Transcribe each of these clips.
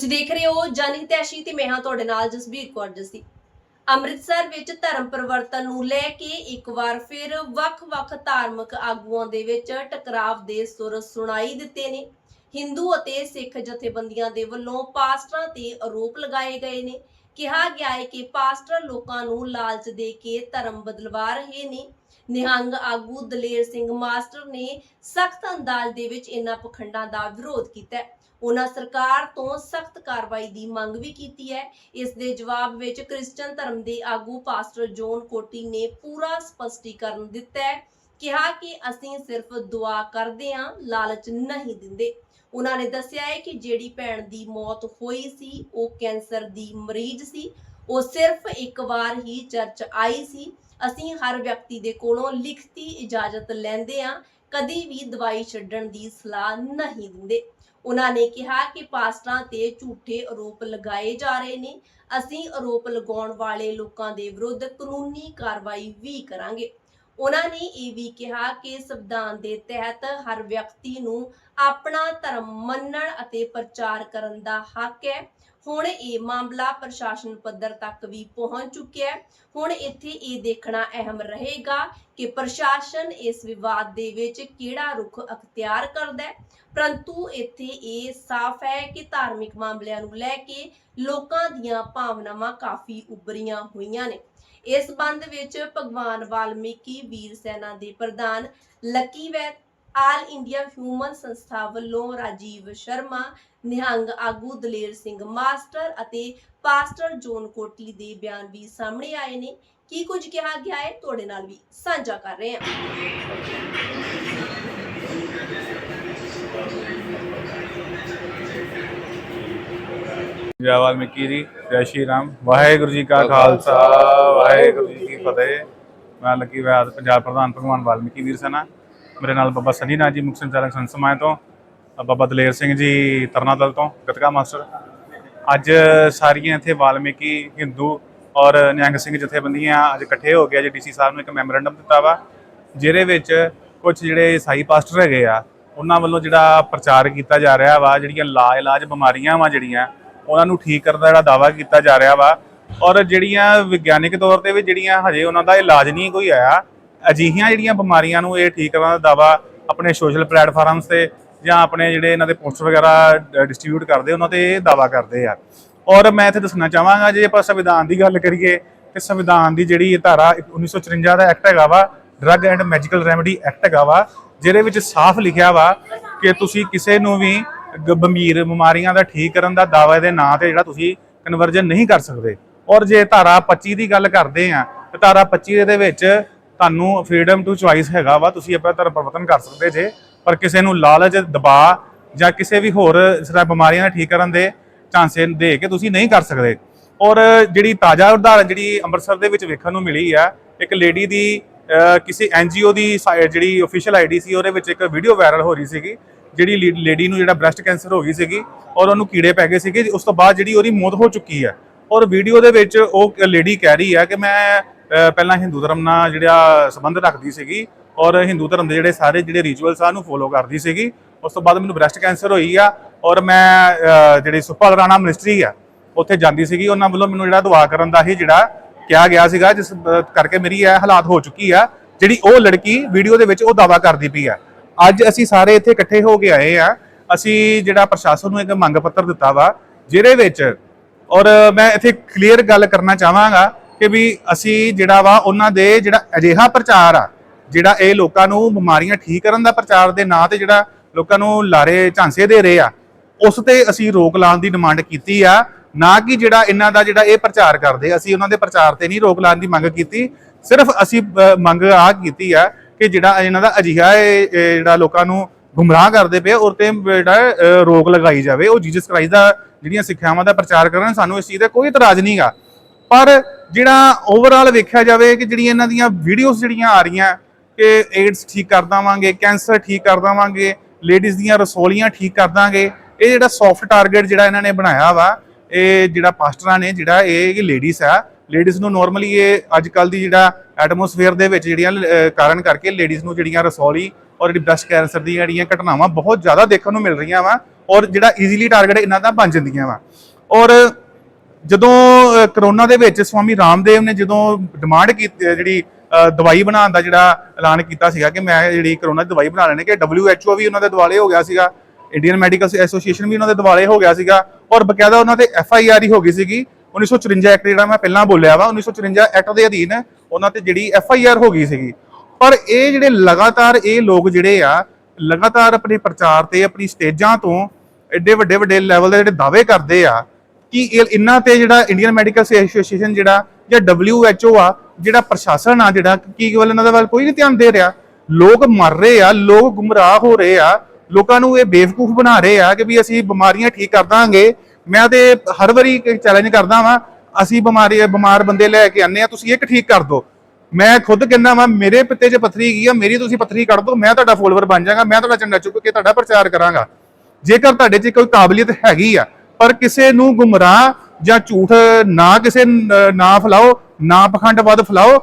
ਤੁਸੀਂ ਦੇਖ ਰਹੇ ਹੋ ਜਾਨੀ ਤੈਸ਼ੀ ਤੇ ਮੈਂ ਹਾਂ ਤੁਹਾਡੇ ਨਾਲ ਜਸਬੀਰ ਕੌਰ ਜਸੀ। ਅੰਮ੍ਰਿਤਸਰ ਵਿੱਚ ਧਰਮ ਪਰਿਵਰਤਨ ਨੂੰ ਲੈ ਕੇ ਇੱਕ ਵਾਰ ਫਿਰ ਵੱਖ-ਵੱਖ ਧਾਰਮਿਕ ਆਗੂਆਂ ਦੇ ਵਿੱਚ ਟਕਰਾਵ ਦੇ ਸੁਰ ਸੁਣਾਈ ਦਿੱਤੇ ਨੇ। ਹਿੰਦੂ ਅਤੇ ਸਿੱਖ ਜਥੇਬੰਦੀਆਂ ਦੇ ਵੱਲੋਂ ਪਾਸਟਰਾਂ ਤੇ ਆਰੋਪ ਲਗਾਏ ਗਏ ਨੇ। ਕਿਹਾ ਗਿਆ ਹੈ ਕਿ ਪਾਸਟਰ ਲੋਕਾਂ ਨੂੰ ਲਾਲਚ ਦੇ ਕੇ ਧਰਮ ਬਦਲਵਾ ਰਹੇ ਨੇ। ਨਿਹੰਗ ਆਗੂ ਦਲੇਰ ਸਿੰਘ ਮਾਸਟਰ ਨੇ ਸਖਤ ਅੰਦਾਜ਼ ਦੇ ਵਿੱਚ ਇਹਨਾਂ ਪਖੰਡਾਂ ਦਾ ਵਿਰੋਧ ਕੀਤਾ ਹੈ। ਉਹਨਾਂ ਸਰਕਾਰ ਤੋਂ ਸਖਤ ਕਾਰਵਾਈ ਦੀ ਮੰਗ ਵੀ ਕੀਤੀ ਹੈ। ਇਸ ਦੇ ਜਵਾਬ ਵਿੱਚ ਕ੍ਰਿਸਚੀਅਨ ਧਰਮ ਦੇ ਆਗੂ ਪਾਸਟਰ ਜੋਨ ਕੋਟੀ ਨੇ ਪੂਰਾ ਸਪਸ਼ਟੀਕਰਨ ਦਿੱਤਾ ਹੈ। ਕਿਹਾ ਕਿ ਅਸੀਂ ਸਿਰਫ ਦੁਆ ਕਰਦੇ ਹਾਂ, ਲਾਲਚ ਨਹੀਂ ਦਿੰਦੇ। ਉਹਨਾਂ ਨੇ ਦੱਸਿਆ ਹੈ ਕਿ ਜਿਹੜੀ ਭੈਣ ਦੀ ਮੌਤ ਹੋਈ ਸੀ, ਉਹ ਕੈਂਸਰ ਦੀ ਮਰੀਜ਼ ਸੀ। ਉਹ ਸਿਰਫ ਇੱਕ ਵਾਰ ਹੀ ਚਰਚ ਆਈ ਸੀ। ਅਸੀਂ ਹਰ ਵਿਅਕਤੀ ਦੇ ਕੋਲੋਂ ਲਿਖਤੀ ਇਜਾਜ਼ਤ ਲੈਂਦੇ ਹਾਂ, ਕਦੀ ਵੀ ਦਵਾਈ ਛੱਡਣ ਦੀ ਸਲਾਹ ਨਹੀਂ ਦਿੰਦੇ। ਉਹਨਾਂ ਨੇ ਕਿਹਾ ਕਿ ਪਾਸਟਰਾਂ ਤੇ ਝੂਠੇ ਆਰੋਪ ਲਗਾਏ ਜਾ ਰਹੇ ਨੇ। ਅਸੀਂ ਆਰੋਪ ਲਗਾਉਣ ਵਾਲੇ ਲੋਕਾਂ ਦੇ ਵਿਰੁੱਧ ਕਾਨੂੰਨੀ ਕਾਰਵਾਈ ਵੀ ਕਰਾਂਗੇ। ਉਹਨਾਂ ਨੇ ਇਹ ਵੀ ਕਿਹਾ ਕਿ ਸੰਵਿਧਾਨ ਦੇ ਤਹਿਤ ਹਰ ਵਿਅਕਤੀ ਨੂੰ ਆਪਣਾ ਧਰਮ ਮੰਨਣ ਅਤੇ ਪ੍ਰਚਾਰ ਕਰਨ ਦਾ ਹੱਕ ਹੈ। ਹੁਣ ਇਹ ਮਾਮਲਾ ਪ੍ਰਸ਼ਾਸਨ ਪੱਧਰ ਤੱਕ ਵੀ ਪਹੁੰਚ ਚੁੱਕਿਆ ਹੈ। ਹੁਣ ਇੱਥੇ ਇਹ ਦੇਖਣਾ ਅਹਿਮ ਰਹੇਗਾ ਕਿ ਪ੍ਰਸ਼ਾਸਨ ਇਸ ਵਿਵਾਦ ਦੇ ਵਿੱਚ ਕਿਹੜਾ ਰੁਖ ਅਖਤਿਆਰ ਕਰਦਾ ਹੈ। ਪਰੰਤੂ ਇੱਥੇ ਇਹ ਸਾਫ਼ ਹੈ ਕਿ ਧਾਰਮਿਕ ਮਾਮਲਿਆਂ ਨੂੰ ਲੈ ਕੇ ਲੋਕਾਂ ਦੀਆਂ ਭਾਵਨਾਵਾਂ ਕਾਫੀ ਉਭਰੀਆਂ ਹੋਈਆਂ ਨੇ। ਇਸ ਸੰਬੰਧ ਵਿੱਚ ਭਗਵਾਨ ਵਾਲਮੀਕੀ ਵੀਰ ਸੈਨਾ ਦੇ ਪ੍ਰਧਾਨ ਲੱਕੀ ਵੈਦ, ਆਲ ਇੰਡੀਆ ਹਿਊਮਨ ਸੰਸਥਾ ਵੱਲੋਂ ਰਾਜੀਵ ਸ਼ਰਮਾ ਨਿਹੰਗ ਆਗੂ ਦਲੇਰ ਸਿੰਘ, ਮਾਸਟਰ ਅਤੇ ਪਾਸਟਰ ਜੋਨ ਕੋਟੀ ਦੇ ਬਿਆਨ ਵੀ ਸਾਹਮਣੇ ਆਏ ਨੇ। ਕੀ ਕੁਝ ਕਿਹਾ ਗਿਆ ਹੈ? ਤੁਹਾਡੇ ਨਾਲ ਵੀ ਸਾਂਝਾ ਕਰ ਰਹੇ ਹਾਂ। ਜੈ ਵਾਲਮੀਕੀ ਜੀ ਜੈ ਸ਼੍ਰੀ ਰਾਮ। ਵਾਹਿਗੁਰੂ ਜੀ ਕਾ ਖਾਲਸਾ, ਵਾਹਿਗੁਰੂ ਜੀ ਕੀ ਫਤਿਹ। ਮੈਂ ਲੱਕੀ ਵੈਦ, ਪੰਜਾਬ ਪ੍ਰਧਾਨ ਭਗਵਾਨ ਵਾਲਮੀਕੀ ਵੀਰ ਸੈਨਾ। ਮੇਰੇ ਨਾਲ ਬਾਬਾ ਸਨੀ ਨਾਥ ਜੀ, ਮੁਖ ਸੰਚਾਲਕ ਸੰਤ ਤੋਂ। ਬਾਬਾ ਦਲੇਰ ਸਿੰਘ ਜੀ ਤਰਨਾਦਲ ਤੋਂ, ਗਤਕਾ ਮਾਸਟਰ। ਅੱਜ ਸਾਰੀਆਂ ਇੱਥੇ ਵਾਲਮੀਕੀ, ਹਿੰਦੂ ਔਰ ਨਿਹੰਗ ਸਿੰਘ ਜਥੇਬੰਦੀਆਂ ਅੱਜ ਇਕੱਠੇ ਹੋ ਕੇ ਅੱਜ ਡੀਸੀ ਸਾਹਿਬ ਨੂੰ ਇੱਕ ਮੈਮੋਰੈਂਡਮ ਦਿੱਤਾ ਵਾ, ਜਿਹਦੇ ਵਿੱਚ ਕੁਝ ਜਿਹੜੇ ਈਸਾਈ ਪਾਸਟਰ ਹੈਗੇ ਆ, ਉਹਨਾਂ ਵੱਲੋਂ ਜਿਹੜਾ ਪ੍ਰਚਾਰ ਕੀਤਾ ਜਾ ਰਿਹਾ ਵਾ, ਜਿਹੜੀਆਂ ਲਾ ਇਲਾਜ ਬਿਮਾਰੀਆਂ ਵਾ ਜਿਹੜੀਆਂ, ਉਹਨਾਂ ਨੂੰ ਠੀਕ ਕਰਨ ਦਾ ਜਿਹੜਾ ਦਾਵਾ ਕੀਤਾ ਜਾ ਰਿਹਾ ਵਾ। ਔਰ ਜਿਹੜੀਆਂ ਵਿਗਿਆਨਿਕ ਤੌਰ ਤੇ ਵੀ ਜਿਹੜੀਆਂ ਹਜੇ ਉਹਨਾਂ ਦਾ ਇਲਾਜ ਨਹੀਂ ਕੋਈ ਆਇਆ, ਅਜਿਹੀਆਂ ਜਿਹੜੀਆਂ ਬਿਮਾਰੀਆਂ ਨੂੰ ਇਹ ਠੀਕ ਕਰਨ ਦਾ ਦਾਵਾ ਆਪਣੇ ਸੋਸ਼ਲ ਪਲੇਟਫਾਰਮਸ ਤੇ ਜਾਂ ਆਪਣੇ ਜਿਹੜੇ ਇਹਨਾਂ ਦੇ ਪੋਸਟਰ ਵਗੈਰਾ ਡਿਸਟ੍ਰੀਬਿਊਟ ਕਰਦੇ, ਉਹਨਾਂ ਤੇ ਇਹ ਦਾਵਾ ਕਰਦੇ ਆ। ਔਰ ਮੈਂ ਇੱਥੇ ਦੱਸਣਾ ਚਾਹਾਂਗਾ, ਜੇ ਆਪਾਂ ਸੰਵਿਧਾਨ ਦੀ ਗੱਲ ਕਰੀਏ, ਤੇ ਸੰਵਿਧਾਨ ਦੀ ਜਿਹੜੀ ਇਹ ਧਾਰਾ 1954 ਦਾ ਐਕਟ ਹੈਗਾ ਵਾ drug and magical remedy act ਹੈਗਾ ਵਾ, ਜਿਹਦੇ ਵਿੱਚ ਸਾਫ਼ ਲਿਖਿਆ ਵਾ ਕਿ ਤੁਸੀਂ ਕਿਸੇ ਨੂੰ ਵੀ ਗੰਭੀਰ ਬਿਮਾਰੀਆਂ ਦਾ ਠੀਕ ਕਰਨ ਦਾ ਦਾਅਵੇ ਦੇ ਨਾਂ ਤੇ ਜਿਹੜਾ ਤੁਸੀਂ ਕਨਵਰਜਨ ਨਹੀਂ ਕਰ ਸਕਦੇ। ਔਰ ਜੇ ਧਾਰਾ 25 ਦੀ ਗੱਲ ਕਰਦੇ ਆ, ਤੇ ਧਾਰਾ 25 ਦੇ ਵਿੱਚ ਤੁਹਾਨੂੰ ਫਰੀडम ਟੂ ਚੁਆਇਸ ਹੈਗਾ ਵਾ, ਤੁਸੀਂ ਆਪਣਾ ਧਰਮ ਪਰਿਵਰਤਨ ਕਰ ਸਕਦੇ ਜੇ। ਪਰ ਕਿਸੇ ਨੂੰ ਲਾਲਚ ਦਬਾਅ ਜਾਂ ਕਿਸੇ ਵੀ ਹੋਰ ਇਸ ਬਿਮਾਰੀਆਂ ਦਾ ਠੀਕ ਕਰਨ ਦੇ ਚਾਂਸੇ ਦੇ ਕੇ ਤੁਸੀਂ ਨਹੀਂ ਕਰ ਸਕਦੇ। ਔਰ ਜਿਹੜੀ ਤਾਜ਼ਾ ਉਦਾਹਰਨ ਜਿਹੜੀ ਅੰਮ੍ਰਿਤਸਰ ਦੇ ਵਿੱਚ ਵੇਖਣ ਨੂੰ ਮਿਲੀ ਆ ਇੱਕ ਲੇਡੀ ਦੀ ਅਹ, ਕਿਸੇ ਐਨਜੀਓ ਦੀ ਸਾਈ- ਜਿਹੜੀ ਅਫੀਸ਼ੀਅਲ ਆਈਡੀ ਸੀ ਉਹਦੇ ਵਿੱਚ ਇੱਕ ਵੀਡੀਓ ਵਾਇਰਲ ਹੋ ਰਹੀ ਸੀਗੀ ਜਿਹੜੀ ਲੇਡੀ ਨੂੰ ਜਿਹੜਾ ਬ੍ਰੈਸਟ ਕੈਂਸਰ ਹੋ ਗਈ ਸੀਗੀ ਔਰ ਉਹਨੂੰ ਕੀੜੇ ਪੈ ਗਏ ਸੀਗੇ ਉਸ ਤੋਂ ਬਾਅਦ ਜਿਹੜੀ ਉਹਦੀ ਮੌਤ ਹੋ ਚੁੱਕੀ ਹੈ ਔਰ ਵੀਡੀਓ ਦੇ ਵਿੱਚ ਉਹ ਲੇਡੀ ਕਹਿ ਰਹੀ ਹੈ ਕਿ ਮੈਂ ਪਹਿਲਾਂ ਹਿੰਦੂ ਧਰਮ ਨਾਲ ਜਿਹੜਾ ਸੰਬੰਧ ਰੱਖਦੀ ਸੀਗੀ ਔਰ ਹਿੰਦੂ ਧਰਮ ਦੇ ਜਿਹੜੇ ਸਾਰੇ ਜਿਹੜੇ ਰਿਚੁਅਲਸ ਆ, ਉਹਨੂੰ ਫੋਲੋ ਕਰਦੀ ਸੀਗੀ। ਉਸ ਤੋਂ ਬਾਅਦ ਮੈਨੂੰ ਬ੍ਰੈਸਟ ਕੈਂਸਰ ਹੋਈ ਆ ਔਰ ਮੈਂ ਜਿਹੜੀ ਸੁਪਰ ਰਾਣਾ ਮਿਨਿਸਟਰੀ ਆ, ਉੱਥੇ ਜਾਂਦੀ ਸੀਗੀ। ਉਹਨਾਂ ਵੱਲੋਂ ਮੈਨੂੰ ਜਿਹੜਾ ਦੁਆ ਕਰਨ ਦਾ ਹੀ ਜਿਹੜਾ ਕਿਹਾ ਗਿਆ ਸੀਗਾ, ਜਿਸ ਕਰਕੇ ਮੇਰੀ ਇਹ ਹਾਲਾਤ ਹੋ ਚੁੱਕੀ ਆ। ਜਿਹੜੀ ਉਹ ਲੜਕੀ ਵੀਡੀਓ ਦੇ ਵਿੱਚ ਉਹ ਦਾਵਾ ਕਰਦੀ ਪਈ ਆ। ਅੱਜ ਅਸੀਂ ਸਾਰੇ ਇੱਥੇ ਇਕੱਠੇ ਹੋ ਕੇ ਆਏ ਆ। ਅਸੀਂ ਜਿਹੜਾ ਪ੍ਰਸ਼ਾਸਨ ਨੂੰ ਇੱਕ ਮੰਗ ਪੱਤਰ ਦਿੱਤਾ ਵਾ, ਜਿਹਦੇ ਵਿੱਚ, ਔਰ ਮੈਂ ਇੱਥੇ ਕਲੀਅਰ ਗੱਲ ਕਰਨਾ ਚਾਹਾਂਗਾ ਕਿ ਵੀ ਅਸੀਂ ਜਿਹੜਾ ਵਾ, ਉਹਨਾਂ ਦੇ ਜਿਹੜਾ ਅਜਿਹਾ ਪ੍ਰਚਾਰ ਆ ਜਿਹੜਾ ਇਹ ਲੋਕਾਂ ਨੂੰ ਬਿਮਾਰੀਆਂ ਠੀਕ ਕਰਨ ਦਾ ਪ੍ਰਚਾਰ ਦੇ ਨਾਂ ਤੇ ਜਿਹੜਾ ਲੋਕਾਂ ਨੂੰ ਲਾਰੇ ਝਾਂਸੇ ਦੇ ਰਹੇ ਆ, ਉਸ ਤੇ ਅਸੀਂ ਰੋਕ ਲਾਉਣ ਦੀ ਡਿਮਾਂਡ ਕੀਤੀ ਆ। ਨਾ ਕਿ ਜਿਹੜਾ ਇਹਨਾਂ ਦਾ ਜਿਹੜਾ ਇਹ ਪ੍ਰਚਾਰ ਕਰਦੇ, ਅਸੀਂ ਉਹਨਾਂ ਦੇ ਪ੍ਰਚਾਰ ਤੇ ਨਹੀਂ ਰੋਕ ਲਾਉਣ ਦੀ ਮੰਗ ਕੀਤੀ। ਸਿਰਫ ਅਸੀਂ ਮੰਗ ਆ ਕੀਤੀ ਆ ਕਿ ਜਿਹੜਾ ਇਹਨਾਂ ਦਾ ਅਜਿਹਾ ਇਹ ਜਿਹੜਾ ਲੋਕਾਂ ਨੂੰ ਗੁੰਮਰਾਹ ਕਰਦੇ ਪਏ ਉਹ ਤੇ ਜਿਹੜਾ ਰੋਕ ਲਗਾਈ ਜਾਵੇ। ਉਹ ਜੀਸਸ ਕ੍ਰਾਈਸਟ ਦਾ ਜਿਹੜੀਆਂ ਸਿੱਖਿਆਵਾਂ ਦਾ ਪ੍ਰਚਾਰ ਕਰਨ ਸਾਨੂੰ ਇਸ ਚੀਜ਼ ਦਾ ਕੋਈ ਇਤਰਾਜ਼ ਨਹੀਂਗਾ ਪਰ ਜਿਹੜਾ ਓਵਰਆਲ ਵੇਖਿਆ ਜਾਵੇ ਕਿ ਜਿਹੜੀਆਂ ਇਹਨਾਂ ਦੀਆਂ ਵੀਡੀਓਜ਼ ਜਿਹੜੀਆਂ ਆ ਰਹੀਆਂ ਕਿ ਏਡਸ ਠੀਕ ਕਰ ਦੇਵਾਂਗੇ ਕੈਂਸਰ ਠੀਕ ਕਰ ਦੇਵਾਂਗੇ ਲੇਡੀਜ਼ ਦੀਆਂ ਰਸੋਲੀਆਂ ਠੀਕ ਕਰ ਦਾਂਗੇ। ਇਹ ਜਿਹੜਾ ਸੌਫਟ ਟਾਰਗੇਟ ਜਿਹੜਾ ਇਹਨਾਂ ਨੇ ਬਣਾਇਆ ਵਾ ਇਹ ਜਿਹੜਾ ਪਾਸਟਰਾਂ ਨੇ ਜਿਹੜਾ ਇਹ ਲੇਡੀਜ਼ ਆ ਲੇਡੀਜ਼ ਨੂੰ ਨਾਰਮਲੀ ਇਹ ਅੱਜ ਕੱਲ ਦੀ ਜਿਹੜਾ ਐਟਮੋਸਫੇਅਰ ਦੇ ਵਿੱਚ ਜਿਹੜੀਆਂ ਕਾਰਨ ਕਰਕੇ ਲੇਡੀਜ਼ ਨੂੰ ਜਿਹੜੀਆਂ ਰਸੌਲੀ ਔਰ ਜਿਹੜੀ ਬ੍ਰੈਸਟ ਕੈਂਸਰ ਦੀਆਂ ਜਿਹੜੀਆਂ ਘਟਨਾਵਾਂ ਬਹੁਤ ਜ਼ਿਆਦਾ ਦੇਖਣ ਨੂੰ ਮਿਲ ਰਹੀਆਂ ਵਾ ਔਰ ਜਿਹੜਾ ਈਜ਼ੀਲੀ ਟਾਰਗੇਟ ਇਹਨਾਂ ਦਾ ਬਣ ਜਾਂਦੀਆਂ ਵਾ। ਔਰ ਜਦੋਂ ਕਰੋਨਾ ਦੇ ਵਿੱਚ ਸਵਾਮੀ ਰਾਮਦੇਵ ਨੇ ਜਦੋਂ ਡਿਮਾਂਡ ਕੀਤੀ ਅ, ਜਿਹੜੀ ਦਵਾਈ ਬਣਾਉਣ ਦਾ ਜਿਹੜਾ ਐਲਾਨ ਕੀਤਾ ਸੀਗਾ ਕਿ ਮੈਂ ਜਿਹੜੀ ਕਰੋਨਾ ਦੀ ਦਵਾਈ ਬਣਾ ਲੈਣੇ ਕਿ WHO ਵੀ ਉਹਨਾਂ ਦੇ ਦਿਵਾਲੇ ਹੋ ਗਿਆ ਸੀਗਾ ਇੰਡੀਅਨ ਮੈਡੀਕਲ ਐਸੋਸੀਏਸ਼ਨ ਵੀ ਉਹਨਾਂ ਦੇ ਦਿਵਾਲੇ ਹੋ ਗਿਆ ਸੀਗਾ ਔਰ ਬਕਾਇਦਾ ਉਹਨਾਂ ਤੇ ਐਫ ਆਈ ਆਰ ਹੀ ਹੋ ਗਈ ਸੀਗੀ। 1954 ਐਕਟ ਜਿਹੜਾ ਮੈਂ ਪਹਿਲਾਂ ਬੋਲਿਆ ਵਾ 1954 ਐਕਟ ਦੇ ਅਧੀਨ ਉਹਨਾਂ ਤੇ ਜਿਹੜੀ ਐਫ ਆਈ ਆਰ ਹੋ ਗਈ ਸੀਗੀ। ਪਰ ਇਹ ਜਿਹੜੇ ਲਗਾਤਾਰ ਇਹ ਲੋਕ ਜਿਹੜੇ ਆ, ਲਗਾਤਾਰ ਆਪਣੇ ਪ੍ਰਚਾਰ ਤੇ, ਆਪਣੀ ਸਟੇਜਾਂ ਤੋਂ ਐਡੇ ਵੱਡੇ ਵੱਡੇ ਲੈਵਲ ਦੇ ਜਿਹੜੇ ਦਾਅਵੇ ਕਰਦੇ ਆ, ਕਿ ਇਹਨਾਂ ਤੇ ਜਿਹੜਾ ਇੰਡੀਅਨ ਮੈਡੀਕਲ ਐਸੋਸੀਏਸ਼ਨ ਜਿਹੜਾ ਜਾਂ WHO ਆ, ਜਿਹੜਾ ਪ੍ਰਸ਼ਾਸਨ ਆ, ਜਿਹੜਾ ਕੀ ਵੱਲ ਇਹਨਾਂ ਦੇ ਵੱਲ ਕੋਈ ਨਹੀਂ ਧਿਆਨ ਦੇ ਰਿਹਾ। ਲੋਕ ਮਰ ਰਹੇ ਆ, ਲੋਕ ਗੁੰਮਰਾਹ ਹੋ ਰਹੇ ਆ, ਲੋਕਾਂ ਨੂੰ ਇਹ ਬੇਵਕੂਫ ਬਣਾ ਰਹੇ ਆ ਕਿ ਵੀ ਅਸੀਂ ਬਿਮਾਰੀਆਂ ਠੀਕ ਕਰ ਦਾਂਗੇ। ਮੈਂ ਤੇ ਹਰ ਵਾਰੀ ਚੈਲੰਜ ਕਰਦਾ ਵਾਂ, ਅਸੀਂ ਬਿਮਾਰੀ, ਬਿਮਾਰ ਬੰਦੇ ਲੈ ਕੇ ਆਨੇ ਆ, ਤੁਸੀਂ ਇੱਕ ਠੀਕ ਕਰ ਦਿਓ ਮੈਂ ਖੁਦ ਕਹਿੰਦਾ ਵਾਂ, ਮੇਰੇ ਪਿੱਤੇ 'ਚ ਪੱਥਰੀ ਗਈ ਆ, ਮੇਰੀ ਤੁਸੀਂ ਪੱਥਰੀ ਕੱਢ ਦਿਓ ਮੈਂ ਤੁਹਾਡਾ ਫੋਲੋਵਰ ਬਣ ਜਾਗਾ, ਮੈਂ ਤੁਹਾਡਾ ਝੰਡਾ ਚੁੱਕ ਕੇ ਤੁਹਾਡਾ ਪ੍ਰਚਾਰ ਕਰਾਂਗਾ। ਜੇਕਰ ਤੁਹਾਡੇ 'ਚ ਕੋਈ ਕਾਬਲੀਅਤ ਹੈਗੀ ਆ, ਪਰ ਕਿਸੇ ਨੂੰ ਗੁੰਮਰਾਹ ਜਾਂ ਝੂਠ ਨਾ ਕਿਸੇ ਨਾ ਫਲਾਓ, ਨਾ ਪਖੰਡਵਾਦ ਫਲਾਓ,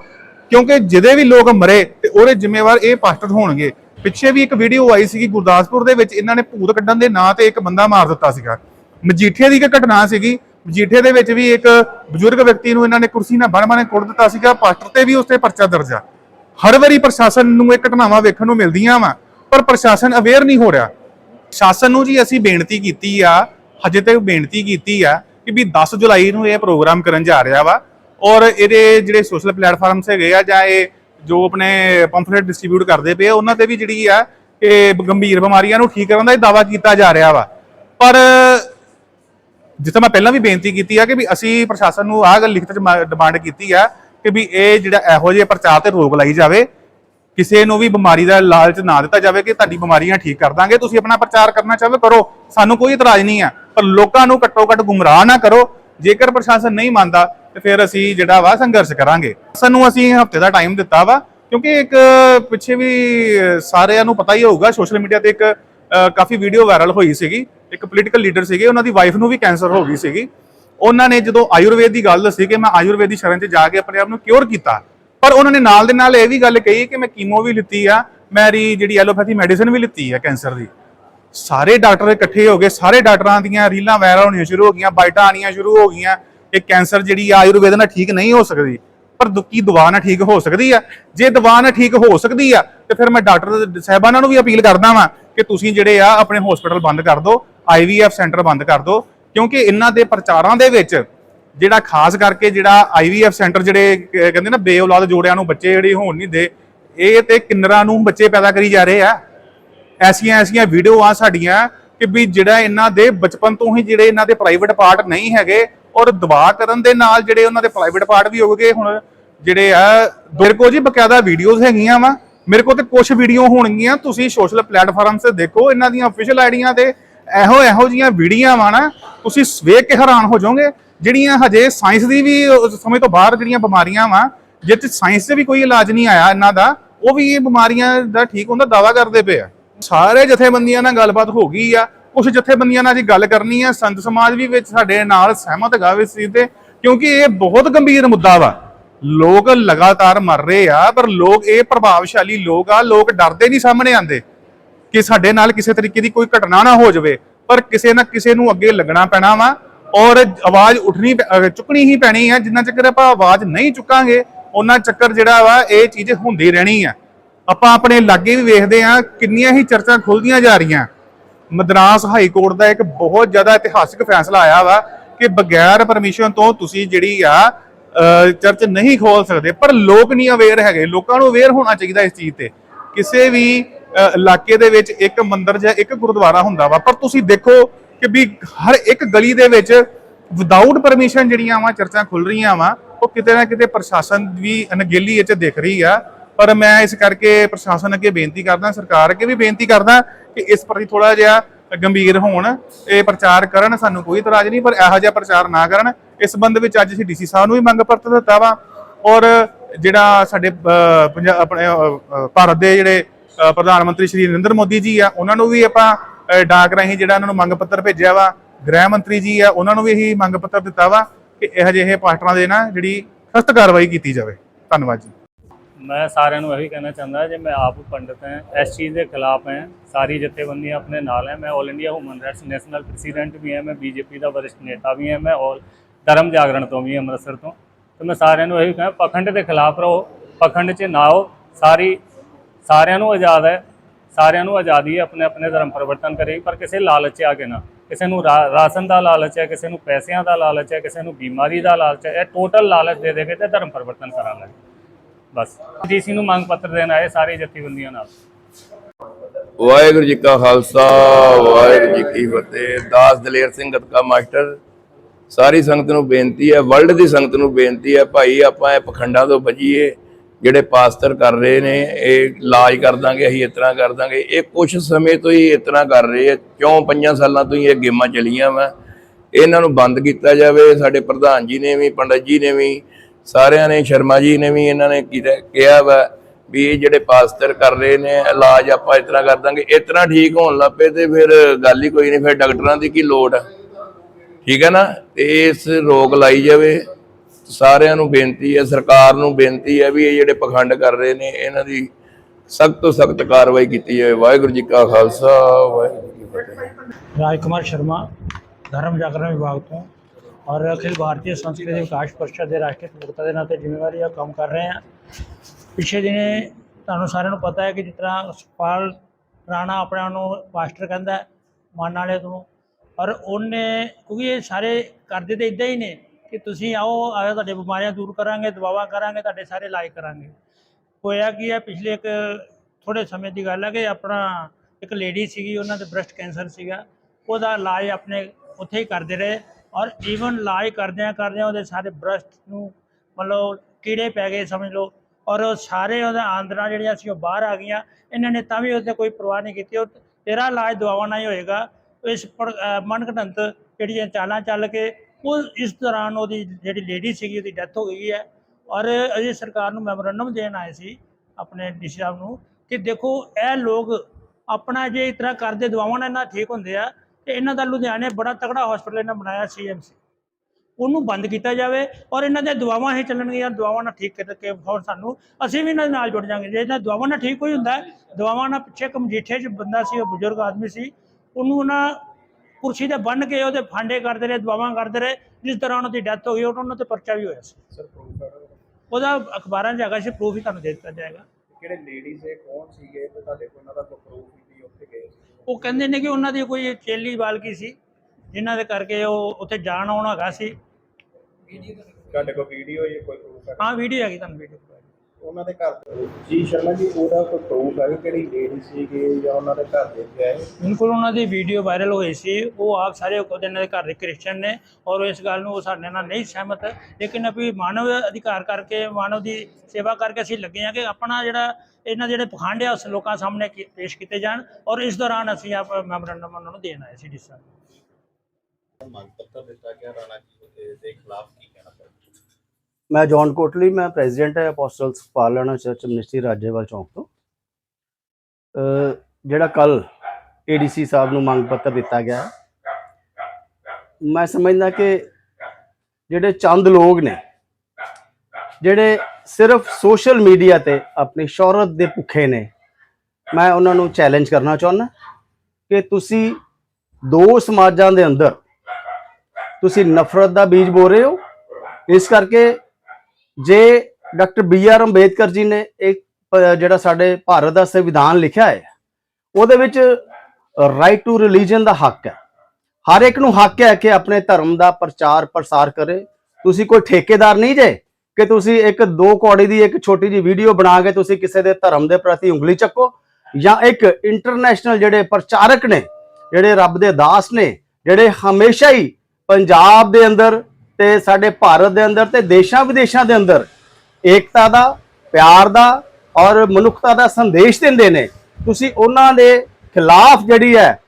ਕਿਉਂਕਿ ਜਿਹਦੇ ਵੀ ਲੋਕ ਮਰੇ ਤੇ ਉਹਦੇ ਜ਼ਿੰਮੇਵਾਰ ਇਹ ਪਾਸਟਰ ਹੋਣਗੇ। ਪਿੱਛੇ ਵੀ ਇੱਕ ਵੀਡੀਓ ਆਈ ਸੀਗੀ ਗੁਰਦਾਸਪੁਰ ਦੇ ਵਿੱਚ, ਇਹਨਾਂ ਨੇ ਭੂਤ ਕੱਢਣ ਦੇ ਨਾਂ ਤੇ ਇੱਕ ਬੰਦਾ ਮਾਰ ਦਿੱਤਾ ਸੀਗਾ। ਮਜੀਠੇ ਦੀ ਇੱਕ ਘਟਨਾ ਸੀਗੀ ਮਜੀਠੇ ਦੇ ਵਿੱਚ ਵੀ ਇੱਕ ਬਜ਼ੁਰਗ ਵਿਅਕਤੀ ਨੂੰ ਇਹਨਾਂ ਨੇ ਕੁਰਸੀ ਨਾਲ ਬਣ ਬਣ ਕੁੱਟ ਦਿੱਤਾ ਸੀਗਾ ਪਾਸਟਰ ਤੇ ਵੀ ਉਸ ਤੇ ਪਰਚਾ ਦਰਜ ਆ। ਹਰ ਵਾਰੀ ਪ੍ਰਸ਼ਾਸਨ ਨੂੰ ਇਹ ਘਟਨਾਵਾਂ ਵੇਖਣ ਨੂੰ ਮਿਲਦੀਆਂ ਵਾ, ਪਰ ਪ੍ਰਸ਼ਾਸਨ ਅਵੇਅਰ ਨਹੀਂ ਹੋ ਰਿਹਾ। ਸ਼ਾਸਨ ਨੂੰ ਜੀ ਅਸੀਂ ਬੇਨਤੀ ਕੀਤੀ ਆ, ਹਜੇ ਤੱਕ ਬੇਨਤੀ ਕੀਤੀ ਆ ਕਿ ਵੀ 10 ਜੁਲਾਈ ਨੂੰ ਇਹ ਪ੍ਰੋਗਰਾਮ ਕਰਨ ਜਾ ਰਿਹਾ ਵਾ। ਔਰ ਇਹਦੇ ਜਿਹੜੇ ਸੋਸ਼ਲ ਪਲੇਟਫਾਰਮਸ ਹੈਗੇ ਆ ਜਾਂ ਇਹ ਜੋ ਆਪਣੇ ਪੰਫਲੇਟ ਡਿਸਟ੍ਰੀਬਿਊਟ ਕਰਦੇ ਪਏ ਆ, ਉਹਨਾਂ ਤੇ ਵੀ ਜਿਹੜੀ ਆ ਇਹ ਗੰਭੀਰ ਬਿਮਾਰੀਆਂ ਨੂੰ ਠੀਕ ਕਰਨ ਦਾ ਇਹ ਦਾਵਾ ਕੀਤਾ ਜਾ ਰਿਹਾ ਵਾ। ਪਰ ਜਿੱਥੇ ਮੈਂ ਪਹਿਲਾਂ ਵੀ ਬੇਨਤੀ ਕੀਤੀ ਆ ਕਿ ਵੀ ਅਸੀਂ ਪ੍ਰਸ਼ਾਸਨ ਨੂੰ ਆਹ ਗੱਲ ਲਿਖਤ ਡਿਮਾਂਡ ਕੀਤੀ ਆ ਕਿ ਵੀ ਇਹ ਜਿਹੜਾ ਇਹੋ ਜਿਹੇ ਪ੍ਰਚਾਰ ਤੇ ਰੋਕ ਲਾਈ ਜਾਵੇ। ਕਿਸੇ ਨੂੰ ਵੀ ਬਿਮਾਰੀ ਦਾ ਲਾਲਚ ਨਾ ਦਿੱਤਾ ਜਾਵੇ ਕਿ ਤੁਹਾਡੀ ਬਿਮਾਰੀਆਂ ਠੀਕ ਕਰ ਦਾਂਗੇ। ਤੁਸੀਂ ਆਪਣਾ ਪ੍ਰਚਾਰ ਕਰਨਾ ਚਾਹੋ ਕਰੋ। ਸਾਨੂੰ ਕੋਈ ਇਤਰਾਜ਼ ਨਹੀਂ ਆ ਪਰ ਲੋਕਾਂ ਨੂੰ ਘੱਟੋ ਘੱਟ ਗੁੰਮਰਾਹ ਨਾ ਕਰੋ। ਜੇਕਰ ਪ੍ਰਸ਼ਾਸਨ ਨਹੀਂ ਮੰਨਦਾ, ਤੇ ਫਿਰ ਅਸੀਂ ਜਿਹੜਾ ਵਾ ਸੰਘਰਸ਼ ਕਰਾਂਗੇ। ਸਾਨੂੰ ਅਸੀਂ ਹਫ਼ਤੇ ਦਾ ਟਾਈਮ ਦਿੱਤਾ ਵਾ, ਕਿਉਂਕਿ ਇੱਕ ਪਿੱਛੇ ਵੀ ਸਾਰਿਆਂ ਨੂੰ ਪਤਾ ਹੀ ਹੋਊਗਾ ਸੋਸ਼ਲ ਮੀਡੀਆ ਤੇ ਇੱਕ ਕਾਫੀ ਵੀਡੀਓ ਵਾਇਰਲ ਹੋਈ ਸੀਗੀ। ਇੱਕ ਪੋਲੀਟੀਕਲ ਲੀਡਰ ਸੀਗੇ, ਉਹਨਾਂ ਦੀ ਵਾਈਫ ਨੂੰ ਵੀ ਕੈਂਸਰ ਹੋ ਗਈ ਸੀਗੀ। ਉਹਨਾਂ ਨੇ ਜਦੋਂ ਆਯੁਰਵੇਦ ਦੀ ਗੱਲ ਦੱਸੀ ਕਿ ਮੈਂ ਆਯੁਰਵੇਦ ਦੀ ਸ਼ਰਨ 'ਚ ਜਾ ਕੇ ਆਪਣੇ ਆਪ ਨੂੰ ਕਿਉਰ ਕੀਤਾ ਪਰ ਉਹਨਾਂ ਨੇ ਨਾਲ ਦੇ ਨਾਲ ਇਹ ਵੀ ਗੱਲ ਕਹੀ ਕਿ ਮੈਂ ਕੀਮੋ ਵੀ ਲਿੱਤੀ ਆ, ਮੇਰੀ ਜਿਹੜੀ ਐਲੋਪੈਥੀ ਮੈਡੀਸਿਨ ਵੀ ਲਿੱਤੀ ਆ ਕੈਂਸਰ ਦੀ। ਸਾਰੇ ਡਾਕਟਰ ਇਕੱਠੇ ਹੋ ਗਏ, ਸਾਰੇ ਡਾਕਟਰਾਂ ਦੀਆਂ ਰੀਲਾਂ ਵਾਇਰਲ ਹੋਣੀਆਂ ਸ਼ੁਰੂ ਹੋ ਗਈਆਂ, ਬਾਈਟਾਂ ਆਣੀਆਂ ਸ਼ੁਰੂ ਹੋ ਗਈਆਂ ਕਿ ਕੈਂਸਰ ਜਿਹੜੀ ਆ, ਆਯੁਰਵੇਦ ਨਾਲ ਠੀਕ ਨਹੀਂ ਹੋ ਸਕਦੀ। ਪਰ ਦੁੱਕੀ ਦਵਾ ਨਾਲ ਠੀਕ ਹੋ ਸਕਦੀ ਆ? ਜੇ ਦਵਾ ਨਾਲ ਠੀਕ ਹੋ ਸਕਦੀ ਆ, ਤੇ ਫਿਰ ਮੈਂ ਡਾਕਟਰ ਸਾਹਿਬਾਨਾਂ ਨੂੰ ਵੀ ਅਪੀਲ ਕਰਦਾ ਵਾਂ ਕਿ ਤੁਸੀਂ ਜਿਹੜੇ ਆ, ਆਪਣੇ ਹਸਪੀਟਲ ਬੰਦ ਕਰ ਦਿਓ ਆਈਵੀਐਫ ਸੈਂਟਰ ਬੰਦ ਕਰ ਦਿਓ, ਕਿਉਂਕਿ ਇਹਨਾਂ ਦੇ ਪ੍ਰਚਾਰਾਂ ਦੇ ਵਿੱਚ ਜਿਹੜਾ ਖਾਸ ਕਰਕੇ ਜਿਹੜਾ ਆਈਵੀਐਫ ਸੈਂਟਰ ਜਿਹੜੇ ਕਹਿੰਦੇ ਨਾ ਬੇਔਲਾਦ ਜੋੜਿਆਂ ਨੂੰ ਬੱਚੇ ਜਿਹੜੇ ਹੋਣ ਨਹੀਂ ਦੇ, ਇਹ ਤੇ ਕਿੰਨਰਾਂ ਨੂੰ ਬੱਚੇ ਪੈਦਾ ਕਰੀ ਜਾ ਰਹੇ ਆ। ਐਸੀਆਂ ਐਸੀਆਂ ਵੀਡੀਓ ਆ ਸਾਡੀਆਂ ਕਿ ਵੀ ਜਿਹੜਾ ਇਹਨਾਂ ਦੇ ਬਚਪਨ ਤੋਂ ਹੀ ਜਿਹੜੇ ਇਹਨਾਂ ਦੇ ਪ੍ਰਾਈਵੇਟ ਪਾਰਟ ਨਹੀਂ ਹੈਗੇ ਔਰ ਦਵਾ ਕਰਨ ਦੇ ਨਾਲ ਜਿਹੜੇ ਉਹਨਾਂ ਦੇ ਪ੍ਰਾਈਵੇਟ ਪਾਰਟ ਵੀ ਹੋ ਗਏ ਹੁਣ ਜਿਹੜੇ ਆ, ਮੇਰੇ ਕੋਲ ਜੀ ਬਕਾਇਦਾ ਵੀਡੀਓਜ਼ ਹੈਗੀਆਂ ਵਾ। ਮੇਰੇ ਕੋਲ ਤੇ ਕੁਝ ਵੀਡੀਓ ਹੋਣਗੀਆਂ, ਤੁਸੀਂ ਸੋਸ਼ਲ ਪਲੇਟਫਾਰਮ ਤੇ ਦੇਖੋ, ਇਹਨਾਂ ਦੀਆਂ ਅਫੀਸ਼ੀਅਲ ਆਈਡੀਆਂ ਤੇ ਇਹੋ ਇਹੋ ਜੀਆਂ ਵੀਡੀਓ ਵਾ ਨਾ, ਤੁਸੀਂ ਵੇਖ ਕੇ ਹੈਰਾਨ ਹੋ ਜਾਓਗੇ। ਜਿਹੜੀਆਂ ਹਜੇ ਸਾਇੰਸ ਦੀ ਵੀ ਸਮੇਂ ਤੋਂ ਬਾਹਰ ਜਿਹੜੀਆਂ ਬਿਮਾਰੀਆਂ ਵਾ ਜਿੱਥੇ ਸਾਇੰਸ 'ਚ ਵੀ ਕੋਈ ਇਲਾਜ ਨਹੀਂ ਆਇਆ ਇਹਨਾਂ ਦਾ, ਉਹ ਵੀ ਇਹ ਬਿਮਾਰੀਆਂ ਦਾ ਠੀਕ ਹੁੰਦਾ ਦਾ ਦਾਵਾ ਕਰਦੇ ਪਏ ਆ। ਸਾਰੇ ਜਥੇਬੰਦੀਆਂ ਨਾਲ ਗੱਲਬਾਤ ਹੋ ਗਈ ਆ ਕੁਝ ਜਥੇਬੰਦੀਆਂ ਨਾਲ ਜੀ ਗੱਲ ਕਰਨੀ ਆ, ਸੰਤ ਸਮਾਜ ਵੀ ਵਿੱਚ ਸਾਡੇ ਨਾਲ ਸਹਿਮਤ ਹੈਗਾ ਇਸ ਚੀਜ਼ ਤੇ, ਕਿਉਂਕਿ ਇਹ ਬਹੁਤ ਗੰਭੀਰ ਮੁੱਦਾ ਵਾ। ਲੋਕ ਲਗਾਤਾਰ ਮਰ ਰਹੇ ਆ, ਪਰ ਲੋਕ ਇਹ ਪ੍ਰਭਾਵਸ਼ਾਲੀ ਲੋਕ ਆ, ਲੋਕ ਡਰਦੇ ਨਹੀਂ ਸਾਹਮਣੇ ਆਉਂਦੇ ਕਿ ਸਾਡੇ ਨਾਲ ਕਿਸੇ ਤਰੀਕੇ ਦੀ ਕੋਈ ਘਟਨਾ ਨਾ ਹੋ ਜਾਵੇ, ਪਰ ਕਿਸੇ ਨਾ ਕਿਸੇ ਨੂੰ ਅੱਗੇ ਲੱਗਣਾ ਪੈਣਾ ਵਾ। ਔਰ ਆਵਾਜ਼ ਉਠਣੀ ਚੁੱਕਣੀ ਹੀ ਪੈਣੀ ਹੈ ਜਿੰਨਾ ਚੱਕਰ ਆਪਾਂ ਆਵਾਜ਼ ਨਹੀਂ ਚੁੱਕਾਂਗੇ ਉਹਨਾਂ ਚੱਕਰ ਜਿਹੜਾ ਵਾ, ਇਹ ਚੀਜ਼ ਹੁੰਦੀ ਰਹਿਣੀ ਆ। ਆਪਾਂ ਆਪਣੇ ਲਾਗੇ ਵੀ ਵੇਖਦੇ ਆ, ਕਿੰਨੀਆਂ ਹੀ ਚਰਚਾ ਖੁੱਲਦੀਆਂ ਜਾ ਰਹੀਆਂ। ਮਦਰਾਸ ਹਾਈ ਕੋਰਟ ਦਾ ਇੱਕ ਬਹੁਤ ਜ਼ਿਆਦਾ ਇਤਿਹਾਸਿਕ ਫੈਸਲਾ ਆਇਆ ਵਾ ਕਿ ਬਗੈਰ ਪਰਮਿਸ਼ਨ ਤੋਂ ਤੁਸੀਂ ਜਿਹੜੀ ਆ ਚਰਚ ਨਹੀਂ ਖੋਲ ਸਕਦੇ। ਪਰ ਲੋਕ ਨਹੀਂ ਅਵੇਅਰ ਹੈਗੇ। ਲੋਕਾਂ ਨੂੰ ਅਵੇਅਰ ਹੋਣਾ ਚਾਹੀਦਾ ਇਸ ਚੀਜ਼ ਤੇ। ਕਿਸੇ ਵੀ ਇਲਾਕੇ ਦੇ ਵਿੱਚ ਇੱਕ ਮੰਦਿਰ ਜਾਂ ਇੱਕ ਗੁਰਦੁਆਰਾ ਹੁੰਦਾ ਵਾ, ਪਰ ਤੁਸੀਂ ਦੇਖੋ ਕਿ ਵੀ ਹਰ ਇੱਕ ਗਲੀ ਦੇ ਵਿੱਚ ਵਿਦਆਊਟ ਪਰਮਿਸ਼ਨ ਜਿਹੜੀਆਂ ਵਾ ਚਰਚਾ ਖੁੱਲ ਰਹੀਆਂ ਵਾ ਉਹ ਕਿਤੇ ਨਾ ਕਿਤੇ ਪ੍ਰਸ਼ਾਸਨ ਵੀ ਅਣਗਹਿਲੀ ਇਹ ਦਿਖ ਰਹੀ ਆ। ਪਰ ਮੈਂ ਇਸ ਕਰਕੇ ਪ੍ਰਸ਼ਾਸਨ ਅੱਗੇ ਬੇਨਤੀ ਕਰਦਾ ਸਰਕਾਰ ਅੱਗੇ ਵੀ ਬੇਨਤੀ ਕਰਦਾ ਕਿ ਇਸ ਪ੍ਰਤੀ ਥੋੜਾ ਜਿਹਾ ਗੰਭੀਰ ਹੋਣ ਇਹ ਪ੍ਰਚਾਰ ਕਰਨ ਸਾਨੂੰ ਕੋਈ ਇਤਰਾਜ਼ ਨਹੀਂ ਪਰ ਇਹੋ ਜਿਹਾ ਪ੍ਰਚਾਰ ਨਾ ਕਰਨ। ਇਸ ਸੰਬੰਧ ਵਿੱਚ ਅੱਜ ਅਸੀਂ ਡੀਸੀ ਸਾਹਿਬ ਨੂੰ ਵੀ ਮੰਗ ਪੱਤਰ ਦਿੱਤਾ ਵਾ ਔਰ ਜਿਹੜਾ ਸਾਡੇ ਅਹ, ਆਪਣੇ ਭਾਰਤ ਦੇ ਜਿਹੜੇ ਪ੍ਰਧਾਨ ਮੰਤਰੀ ਸ਼੍ਰੀ ਨਰਿੰਦਰ ਮੋਦੀ ਜੀ ਆ ਉਹਨਾਂ ਨੂੰ ਵੀ ਆਪਾਂ ਡਾਕ ਰਾਹੀਂ ਜਿਹੜਾ ਉਹਨਾਂ ਨੂੰ ਮੰਗ ਪੱਤਰ ਭੇਜਿਆ ਵਾ, ਗ੍ਰਹਿ ਮੰਤਰੀ ਜੀ ਆ, ਉਹਨਾਂ ਨੂੰ ਵੀ ਇਹੀ ਮੰਗ ਪੱਤਰ ਦਿੱਤਾ ਵਾ ਕਿ ਇਹੋ ਜਿਹੇ ਪਾਸਟਰਾਂ ਦੇ ਨਾ ਜਿਹੜੀ ਸਖਤ ਕਾਰਵਾਈ ਕੀਤੀ ਜਾਵੇ। ਧੰਨਵਾਦ ਜੀ। ਮੈਂ ਸਾਰਿਆਂ ਨੂੰ ਇਹੀ ਕਹਿਣਾ ਚਾਹੁੰਦਾ ਜੇ ਮੈਂ ਆਪ ਪੰਡਿਤ ਹਾਂ, ਇਸ ਚੀਜ਼ ਦੇ ਖਿਲਾਫ ਹਾਂ, ਸਾਰੀ ਜਥੇਬੰਦੀਆਂ ਆਪਣੇ ਨਾਲ ਹੈ, ਮੈਂ all India human rights national president ਵੀ ਹਾਂ, ਮੈਂ ਬੀਜੇਪੀ ਦਾ ਵਰਿਸ਼ਠ ਨੇਤਾ ਵੀ ਹਾਂ, ਮੈਂ ਆਲ ਧਰਮ ਜਾਗਰਣ ਤੋਂ ਵੀ ਅੰਮ੍ਰਿਤਸਰ ਤੋਂ। ਤੇ ਮੈਂ ਸਾਰਿਆਂ ਨੂੰ ਇਹੀ ਕਹਾਂ ਪਖੰਡ ਦੇ ਖਿਲਾਫ ਰਹੋ, ਪਖੰਡ 'ਚ ਨਾ ਆਓ, ਸਾਰੀ, ਸਾਰਿਆਂ ਨੂੰ ਆਜ਼ਾਦ ਹੈ ਸਾਰਿਆਂ ਨੂੰ ਆਜ਼ਾਦੀ ਹੈ, ਆਪਣੇ ਆਪਣੇ ਧਰਮ ਪਰਿਵਰਤਨ ਕਰੇ, ਪਰ ਕਿਸੇ ਲਾਲਚ ਆ ਕੇ ਨਾ। ਕਿਸੇ ਨੂੰ ਰਾਸ਼ਨ ਦਾ ਲਾਲਚ ਹੈ, ਕਿਸੇ ਨੂੰ ਪੈਸਿਆਂ ਦਾ ਲਾਲਚ ਹੈ, ਕਿਸੇ ਨੂੰ ਬਿਮਾਰੀ ਦਾ ਲਾਲਚ ਹੈ, ਇਹ ਟੋਟਲ ਲਾਲਚ ਦੇ ਦੇ ਕੇ ਤੇ ਧਰਮ ਪਰਿਵਰਤਨ ਕਰਾਂਗੇ ਬਸ। ਡੀਸੀ ਨੂੰ ਮੰਗ ਪੱਤਰ ਦੇਣ ਆਏ ਸਾਰੇ ਜਥੇਬੰਦੀਆਂ ਨਾਲ। ਵਾਹਿਗੁਰੂ ਜੀ ਕਾ ਖਾਲਸਾ, ਵਾਹਿਗੁਰੂ ਜੀ ਕੀ ਫਤਿਹ। ਦਾਸ ਦਲੇਰ ਸਿੰਘ ਗਤਕਾ ਮਾਸਟਰ, ਸਾਰੀ ਸੰਗਤ ਨੂੰ ਬੇਨਤੀ ਹੈ, ਵਰਲਡ ਦੀ ਸੰਗਤ ਨੂੰ ਬੇਨਤੀ ਹੈ, ਭਾਈ ਆਪਾਂ ਇਹ ਪਖੰਡਾਂ ਤੋਂ ਬਚੀਏ। ਜਿਹੜੇ ਪਾਸਤਰ ਕਰ ਰਹੇ ਨੇ, ਇਹ ਇਲਾਜ ਕਰ ਦਾਂਗੇ, ਅਸੀਂ ਇਸ ਤਰ੍ਹਾਂ ਕਰ ਦਾਂਗੇ। ਇਹ ਕੁਝ ਸਮੇਂ ਤੋਂ ਹੀ ਇਸ ਤਰ੍ਹਾਂ ਕਰ ਰਹੇ ਆ। ਕਿਉਂ ਪੰਜਾਂ ਸਾਲਾਂ ਤੋਂ ਹੀ ਇਹ ਗੇਮਾਂ ਚੱਲੀਆਂ ਵਾ। ਇਹਨਾਂ ਨੂੰ ਬੰਦ ਕੀਤਾ ਜਾਵੇ। ਸਾਡੇ ਪ੍ਰਧਾਨ ਜੀ ਨੇ ਵੀ, ਪੰਡਤ ਜੀ ਨੇ ਵੀ, ਸਾਰਿਆਂ ਨੇ, ਸ਼ਰਮਾ ਜੀ ਨੇ ਵੀ ਇਹਨਾਂ ਨੇ ਕੀਤਾ, ਕਿਹਾ ਵਾ ਵੀ ਇਹ ਜਿਹੜੇ ਪਾਸਤਰ ਕਰ ਰਹੇ ਨੇ, ਇਲਾਜ ਆਪਾਂ ਇਸ ਤਰ੍ਹਾਂ ਕਰ ਦਾਂਗੇ। ਇਸ ਤਰ੍ਹਾਂ ਠੀਕ ਹੋਣ ਲੱਪੇ ਤੇ ਫਿਰ ਗੱਲ ਹੀ ਕੋਈ ਨਹੀਂ, ਫਿਰ ਡਾਕਟਰਾਂ ਦੀ ਕੀ ਲੋੜ ਆ? ਠੀਕ ਹੈ ਨਾ? ਤੇ ਇਸ ਰੋਕ ਲਾਈ ਜਾਵੇ। ਸਾਰਿਆਂ ਨੂੰ ਬੇਨਤੀ ਹੈ, ਸਰਕਾਰ ਨੂੰ ਬੇਨਤੀ ਹੈ ਵੀ ਇਹ ਜਿਹੜੇ ਪਖੰਡ ਕਰ ਰਹੇ ਨੇ, ਇਹਨਾਂ ਦੀ ਸਖਤ ਤੋਂ ਸਖਤ ਕਾਰਵਾਈ ਕੀਤੀ ਜਾਵੇ। ਵਾਹਿਗੁਰੂ ਜੀ ਕਾ ਖਾਲਸਾ, ਵਾਹਿਗੁਰੂ ਜੀ ਕੀ ਫਤਿਹ। ਰਾਜਕੁਮਾਰ ਸ਼ਰਮਾ, ਧਰਮ ਜਾਗਰਣ ਵਿਭਾਗ ਤੋਂ ਔਰ ਅਖਿਲ ਭਾਰਤੀ ਸੰਸਕ੍ਰਿਤ ਵਿਕਾਸ ਪਰਿਸ਼ਦ ਦੇ ਰਾਸ਼ਟਰੀ ਪ੍ਰਮੁਖਤਾ ਦੇ ਨਾਤੇ ਜ਼ਿੰਮੇਵਾਰੀ ਆ ਕੰਮ ਕਰ ਰਹੇ ਆ ਪਿਛਲੇ ਦਿਨ ਤੁਹਾਨੂੰ ਸਾਰਿਆਂ ਨੂੰ ਪਤਾ ਹੈ ਕਿ ਜਿਸ ਤਰ੍ਹਾਂ ਸੁਪਾਲ ਰਾਣਾ ਆਪਣਾ ਨੂੰ ਪਾਸਟਰ ਕਹਿੰਦਾ ਮਾਨ ਵਾਲੇ ਤੋਂ। ਔਰ ਉਹਨੇ, ਕਿਉਂਕਿ ਇਹ ਸਾਰੇ ਕਰਦੇ ਤੇ ਇਦਾਂ ਹੀ ਨੇ ਕਿ ਤੁਸੀਂ ਆਓ ਆਓ ਤੁਹਾਡੇ ਬਿਮਾਰੀਆਂ ਦੂਰ ਕਰਾਂਗੇ, ਦਵਾਵਾਂ ਕਰਾਂਗੇ, ਤੁਹਾਡੇ ਸਾਰੇ ਇਲਾਜ ਕਰਾਂਗੇ। ਹੋਇਆ ਕੀ ਹੈ, ਪਿਛਲੇ ਇੱਕ ਥੋੜੇ ਸਮੇਂ ਦੀ ਗੱਲ ਹੈ ਕਿ ਆਪਣਾ ਇੱਕ ਲੇਡੀ ਸੀਗੀ, ਉਹਨਾਂ ਦੇ ਬ੍ਰੈਸਟ ਕੈਂਸਰ ਸੀਗਾ। ਉਹਦਾ ਇਲਾਜ ਆਪਣੇ ਉੱਥੇ ਹੀ ਕਰਦੇ ਰਹੇ ਔਰ ਈਵਨ ਇਲਾਜ ਕਰਦਿਆਂ ਕਰਦਿਆਂ ਉਹਦੇ ਸਾਰੇ ਬ੍ਰੈਸਟ ਨੂੰ ਮਤਲਬ ਕੀੜੇ ਪੈ ਗਏ, ਸਮਝ ਲਓ। ਔਰ ਉਹ ਸਾਰੇ ਉਹਦਾ ਆਂਦਰਾਂ ਜਿਹੜੀਆਂ ਸੀ, ਉਹ ਬਾਹਰ ਆ ਗਈਆਂ। ਇਹਨਾਂ ਨੇ ਤਾਂ ਵੀ ਉਹਦੇ ਕੋਈ ਪਰਵਾਹ ਨਹੀਂ ਕੀਤੀ। ਉਹ ਤੇਰਾ ਇਲਾਜ ਦਵਾਵਾਂ ਨਾਲ ਹੀ ਹੋਏਗਾ। ਇਸ ਪਰ- ਅਹ ਜਿਹੜੀਆਂ ਚਾਲਾਂ ਚੱਲ ਕੇ ਉਹ ਇਸ ਦੌਰਾਨ ਉਹਦੀ ਜਿਹੜੀ ਲੇਡੀ ਸੀਗੀ, ਉਹਦੀ ਡੈਥ ਹੋ ਗਈ ਹੈ। ਔਰ ਅਸੀਂ ਸਰਕਾਰ ਨੂੰ ਮੈਮੋਰੰਡਮ ਦੇਣ ਆਏ ਸੀ ਆਪਣੇ ਡੀਸੀ ਸਾਹਿਬ ਨੂੰ ਕਿ ਦੇਖੋ, ਇਹ ਲੋਕ ਆਪਣਾ ਜੇ ਇਸ ਤਰ੍ਹਾਂ ਕਰਦੇ, ਦਵਾਵਾਂ ਨਾਲ ਇਹਨਾਂ ਠੀਕ ਹੁੰਦੇ ਆ ਤੇ ਇਹਨਾਂ ਦਾ ਲੁਧਿਆਣੇ ਬੜਾ ਤਕੜਾ ਹਸਪੀਟਲ ਇਹਨਾਂ ਬਣਾਇਆ ਸੀਐਮਸੀ ਉਹਨੂੰ ਬੰਦ ਕੀਤਾ ਜਾਵੇ ਔਰ ਇਹਨਾਂ ਦੀਆਂ ਦਵਾਵਾਂ ਹੀ ਚੱਲਣਗੀਆਂ, ਦਵਾਵਾਂ ਨਾਲ ਠੀਕ ਕਰਕੇ ਹੁਣ ਸਾਨੂੰ ਅਸੀਂ ਵੀ ਇਹਨਾਂ ਦੇ ਨਾਲ ਜੁੜ ਜਾਾਂਗੇ ਜੇ ਇਹਨਾਂ ਦਵਾਵਾਂ ਨਾਲ ਠੀਕ ਹੋਈ ਹੁੰਦਾ, ਦਵਾਵਾਂ ਨਾਲ ਪਿੱਛੇ ਇੱਕ ਮਜੀਠੇ 'ਚ ਬੰਦਾ ਸੀ, ਉਹ ਬਜ਼ੁਰਗ ਆਦਮੀ ਸੀ, ਉਹਨੂੰ ਉਹਨਾਂ ਕੁਰਸੀ ਤੇ ਬੰਨ ਕੇ ਉਹਦੇ ਫਾਂਡੇ ਕਰਦੇ ਰਹੇ ਦਵਾਵਾਂ ਕਰਦੇ ਰਹੇ ਜਿਸ ਤਰ੍ਹਾਂ ਉਹਨਾਂ ਦੀ ਡੈਥ ਹੋ ਗਈ ਉਹਨਾਂ ਤੇ ਪਰਚਾ ਵੀ ਹੋਇਆ ਸੀ। ਉਹਦਾ? ਅਖਬਾਰਾਂ 'ਚ ਹੈਗਾ ਸੀ ਪ੍ਰੂਫ ਹੀ ਤੁਹਾਨੂੰ ਦੇ ਦਿੱਤਾ ਜਾਏਗਾ। ਕਿਹੜੇ ਲੇਡੀਜ਼ ਹੈ ਕੌਣ ਸੀਗੇ? ਤੇ ਤੁਹਾਡੇ ਕੋਲ ਉਹਨਾਂ ਦਾ ਕੋਈ ਪ੍ਰੂਫ ਵੀ ਉੱਥੇ ਗਏ ਸੀ? ਉਹ ਕਹਿੰਦੇ ਨੇ ਕਿ ਉਹਨਾਂ ਦੀ ਕੋਈ ਚੇਲੀ ਬਾਲਕੀ ਸੀ ਜਿਨ੍ਹਾਂ ਦੇ ਕਰਕੇ ਉਹ ਉੱਥੇ ਜਾਣ ਆਉਣਾ ਹੈਗਾ ਸੀ। ਤੁਹਾਡੇ ਕੋਲ ਵੀਡੀਓ ਜਾਂ ਕੋਈ ਪ੍ਰੂਫ ਹੈ ਹਾਂ ਵੀਡੀਓ ਹੈਗੀ ਤੁਹਾਨੂੰ ਵੀਡੀਓ ਉਹਨਾਂ ਦੇ ਘਰ ਜੀ ਸ਼ਰਮਾ ਜੀ ਉਹਦਾ ਕੋਈ ਪ੍ਰੂਫ ਹੈ ਕਿ ਕਿਹੜੀ ਲੇਡੀ ਸੀਗੇ ਜਾਂ ਉਹਨਾਂ ਦੇ ਘਰ ਦੇ ਆਏ? ਬਿਲਕੁਲ ਉਹਨਾਂ ਦੀ ਵੀਡੀਓ ਵਾਇਰਲ ਹੋਈ ਸੀ। ਉਹ ਆਪ ਸਾਰੇ ਉਹਦੇ ਨਾਲ ਦੇ ਘਰ ਦੇ ਕ੍ਰਿਸਚਨ ਨੇ ਔਰ ਇਸ ਗੱਲ ਨੂੰ ਉਹ ਸਾਡੇ ਨਾਲ ਨਹੀਂ ਸਹਿਮਤ। ਲੇਕਿਨ ਵੀ ਮਾਨਵ ਅਧਿਕਾਰ ਕਰਕੇ ਮਾਨਵ ਦੀ ਸੇਵਾ ਕਰਕੇ ਅਸੀਂ ਲੱਗੇ ਹਾਂ ਕਿ ਆਪਣਾ ਜਿਹੜਾ ਇਹਨਾਂ ਜਿਹੜੇ ਪਖੰਡ ਆ ਉਸ ਲੋਕਾਂ ਸਾਹਮਣੇ ਪੇਸ਼ ਕੀਤੇ ਜਾਣ ਔਰ ਇਸ ਦੌਰਾਨ ਅਸੀਂ ਆਪ ਮੈਮੋਰੰਡਮ ਉਹਨਾਂ ਨੂੰ ਦੇਣ ਆਏ ਸੀ ਡੀ ਸਾਹਿਬ ਨੂੰ। ਮੰਗ ਪੱਤਰ ਦਿੱਤਾ ਗਿਆ ਰਾਣਾ ਜੀ ਦੇ ਖਿਲਾਫ। ਮੈਂ ਜੌਨ ਕੋਟਲੀ ਮੈਂ ਪ੍ਰੈਜ਼ੀਡੈਂਟ ਹੈ ਅਪੋਸਟਲਸ ਪਾਲਣਾ ਚਰਚ ਮਿਨਿਸਟਰੀ ਰਾਜੇਵਾਲ ਚੌਂਕ ਤੋਂ। ਅ, ਜਿਹੜਾ ਕੱਲ ਏਡੀਸੀ ਸਾਹਿਬ ਨੂੰ ਮੰਗ ਪੱਤਰ ਦਿੱਤਾ ਗਿਆ ਮੈਂ ਸਮਝਦਾ ਕਿ ਜਿਹੜੇ ਚੰਦ ਲੋਕ ਨੇ ਜਿਹੜੇ ਸਿਰਫ ਸੋਸ਼ਲ ਮੀਡੀਆ ਤੇ ਆਪਣੀ ਸ਼ੋਹਰਤ ਦੇ ਭੁੱਖੇ ਨੇ ਮੈਂ ਉਹਨਾਂ ਨੂੰ ਚੈਲੰਜ ਕਰਨਾ ਚਾਹੁੰਦਾ ਕਿ ਤੁਸੀਂ ਦੋ ਸਮਾਜਾਂ ਦੇ ਅੰਦਰ ਤੁਸੀਂ ਨਫ਼ਰਤ ਦਾ ਬੀਜ ਬੋ ਰਹੇ ਹੋ। ਇਸ ਕਰਕੇ ਜੇ doctor B R Ambedkar ji ਨੇ ਇੱਕ ਜਿਹੜਾ ਸਾਡੇ ਭਾਰਤ ਦਾ ਸੰਵਿਧਾਨ ਲਿਖਿਆ ਹੈ, ਉਹਦੇ ਵਿੱਚ ਰਾਈਟ ਟੂ ਰਿਲੀਜੀਅਨ ਦਾ ਹੱਕ ਹੈ। ਹਰ ਇੱਕ ਨੂੰ ਹੱਕ ਹੈ ਕਿ ਆਪਣੇ ਧਰਮ ਦਾ ਪ੍ਰਚਾਰ ਪ੍ਰਸਾਰ ਕਰੇ। ਤੁਸੀਂ ਕੋਈ ਠੇਕੇਦਾਰ ਨਹੀਂ ਜੇ ਕਿ ਤੁਸੀਂ ਇੱਕ ਦੋ ਕੌੜੀ ਦੀ ਇੱਕ ਛੋਟੀ ਜੀ ਵੀਡੀਓ ਬਣਾ ਕੇ ਤੁਸੀਂ ਕਿਸੇ ਦੇ ਧਰਮ ਦੇ ਪ੍ਰਤੀ ਉਂਗਲੀ ਚੱਕੋ ਜਾਂ ਇੱਕ ਇੰਟਰਨੈਸ਼ਨਲ ਜਿਹੜੇ ਪ੍ਰਚਾਰਕ ਨੇ, ਜਿਹੜੇ ਰੱਬ ਦੇ ਦਾਸ ਨੇ, ਜਿਹੜੇ ਹਮੇਸ਼ਾ ਹੀ ਪੰਜਾਬ ਦੇ ਅੰਦਰ ਤੇ ਸਾਡੇ ਭਾਰਤ ਦੇ ਅੰਦਰ ਤੇ ਦੇਸ਼ਾਂ ਵਿਦੇਸ਼ਾਂ ਦੇ ਅੰਦਰ ਏਕਤਾ ਦਾ, ਪਿਆਰ ਦਾ ਔਰ ਮਨੁੱਖਤਾ ਦਾ ਸੰਦੇਸ਼ ਦਿੰਦੇ ਨੇ। ਤੁਸੀਂ ਉਹਨਾਂ ਦੇ ਖਿਲਾਫ ਜਿਹੜੀ ਹੈ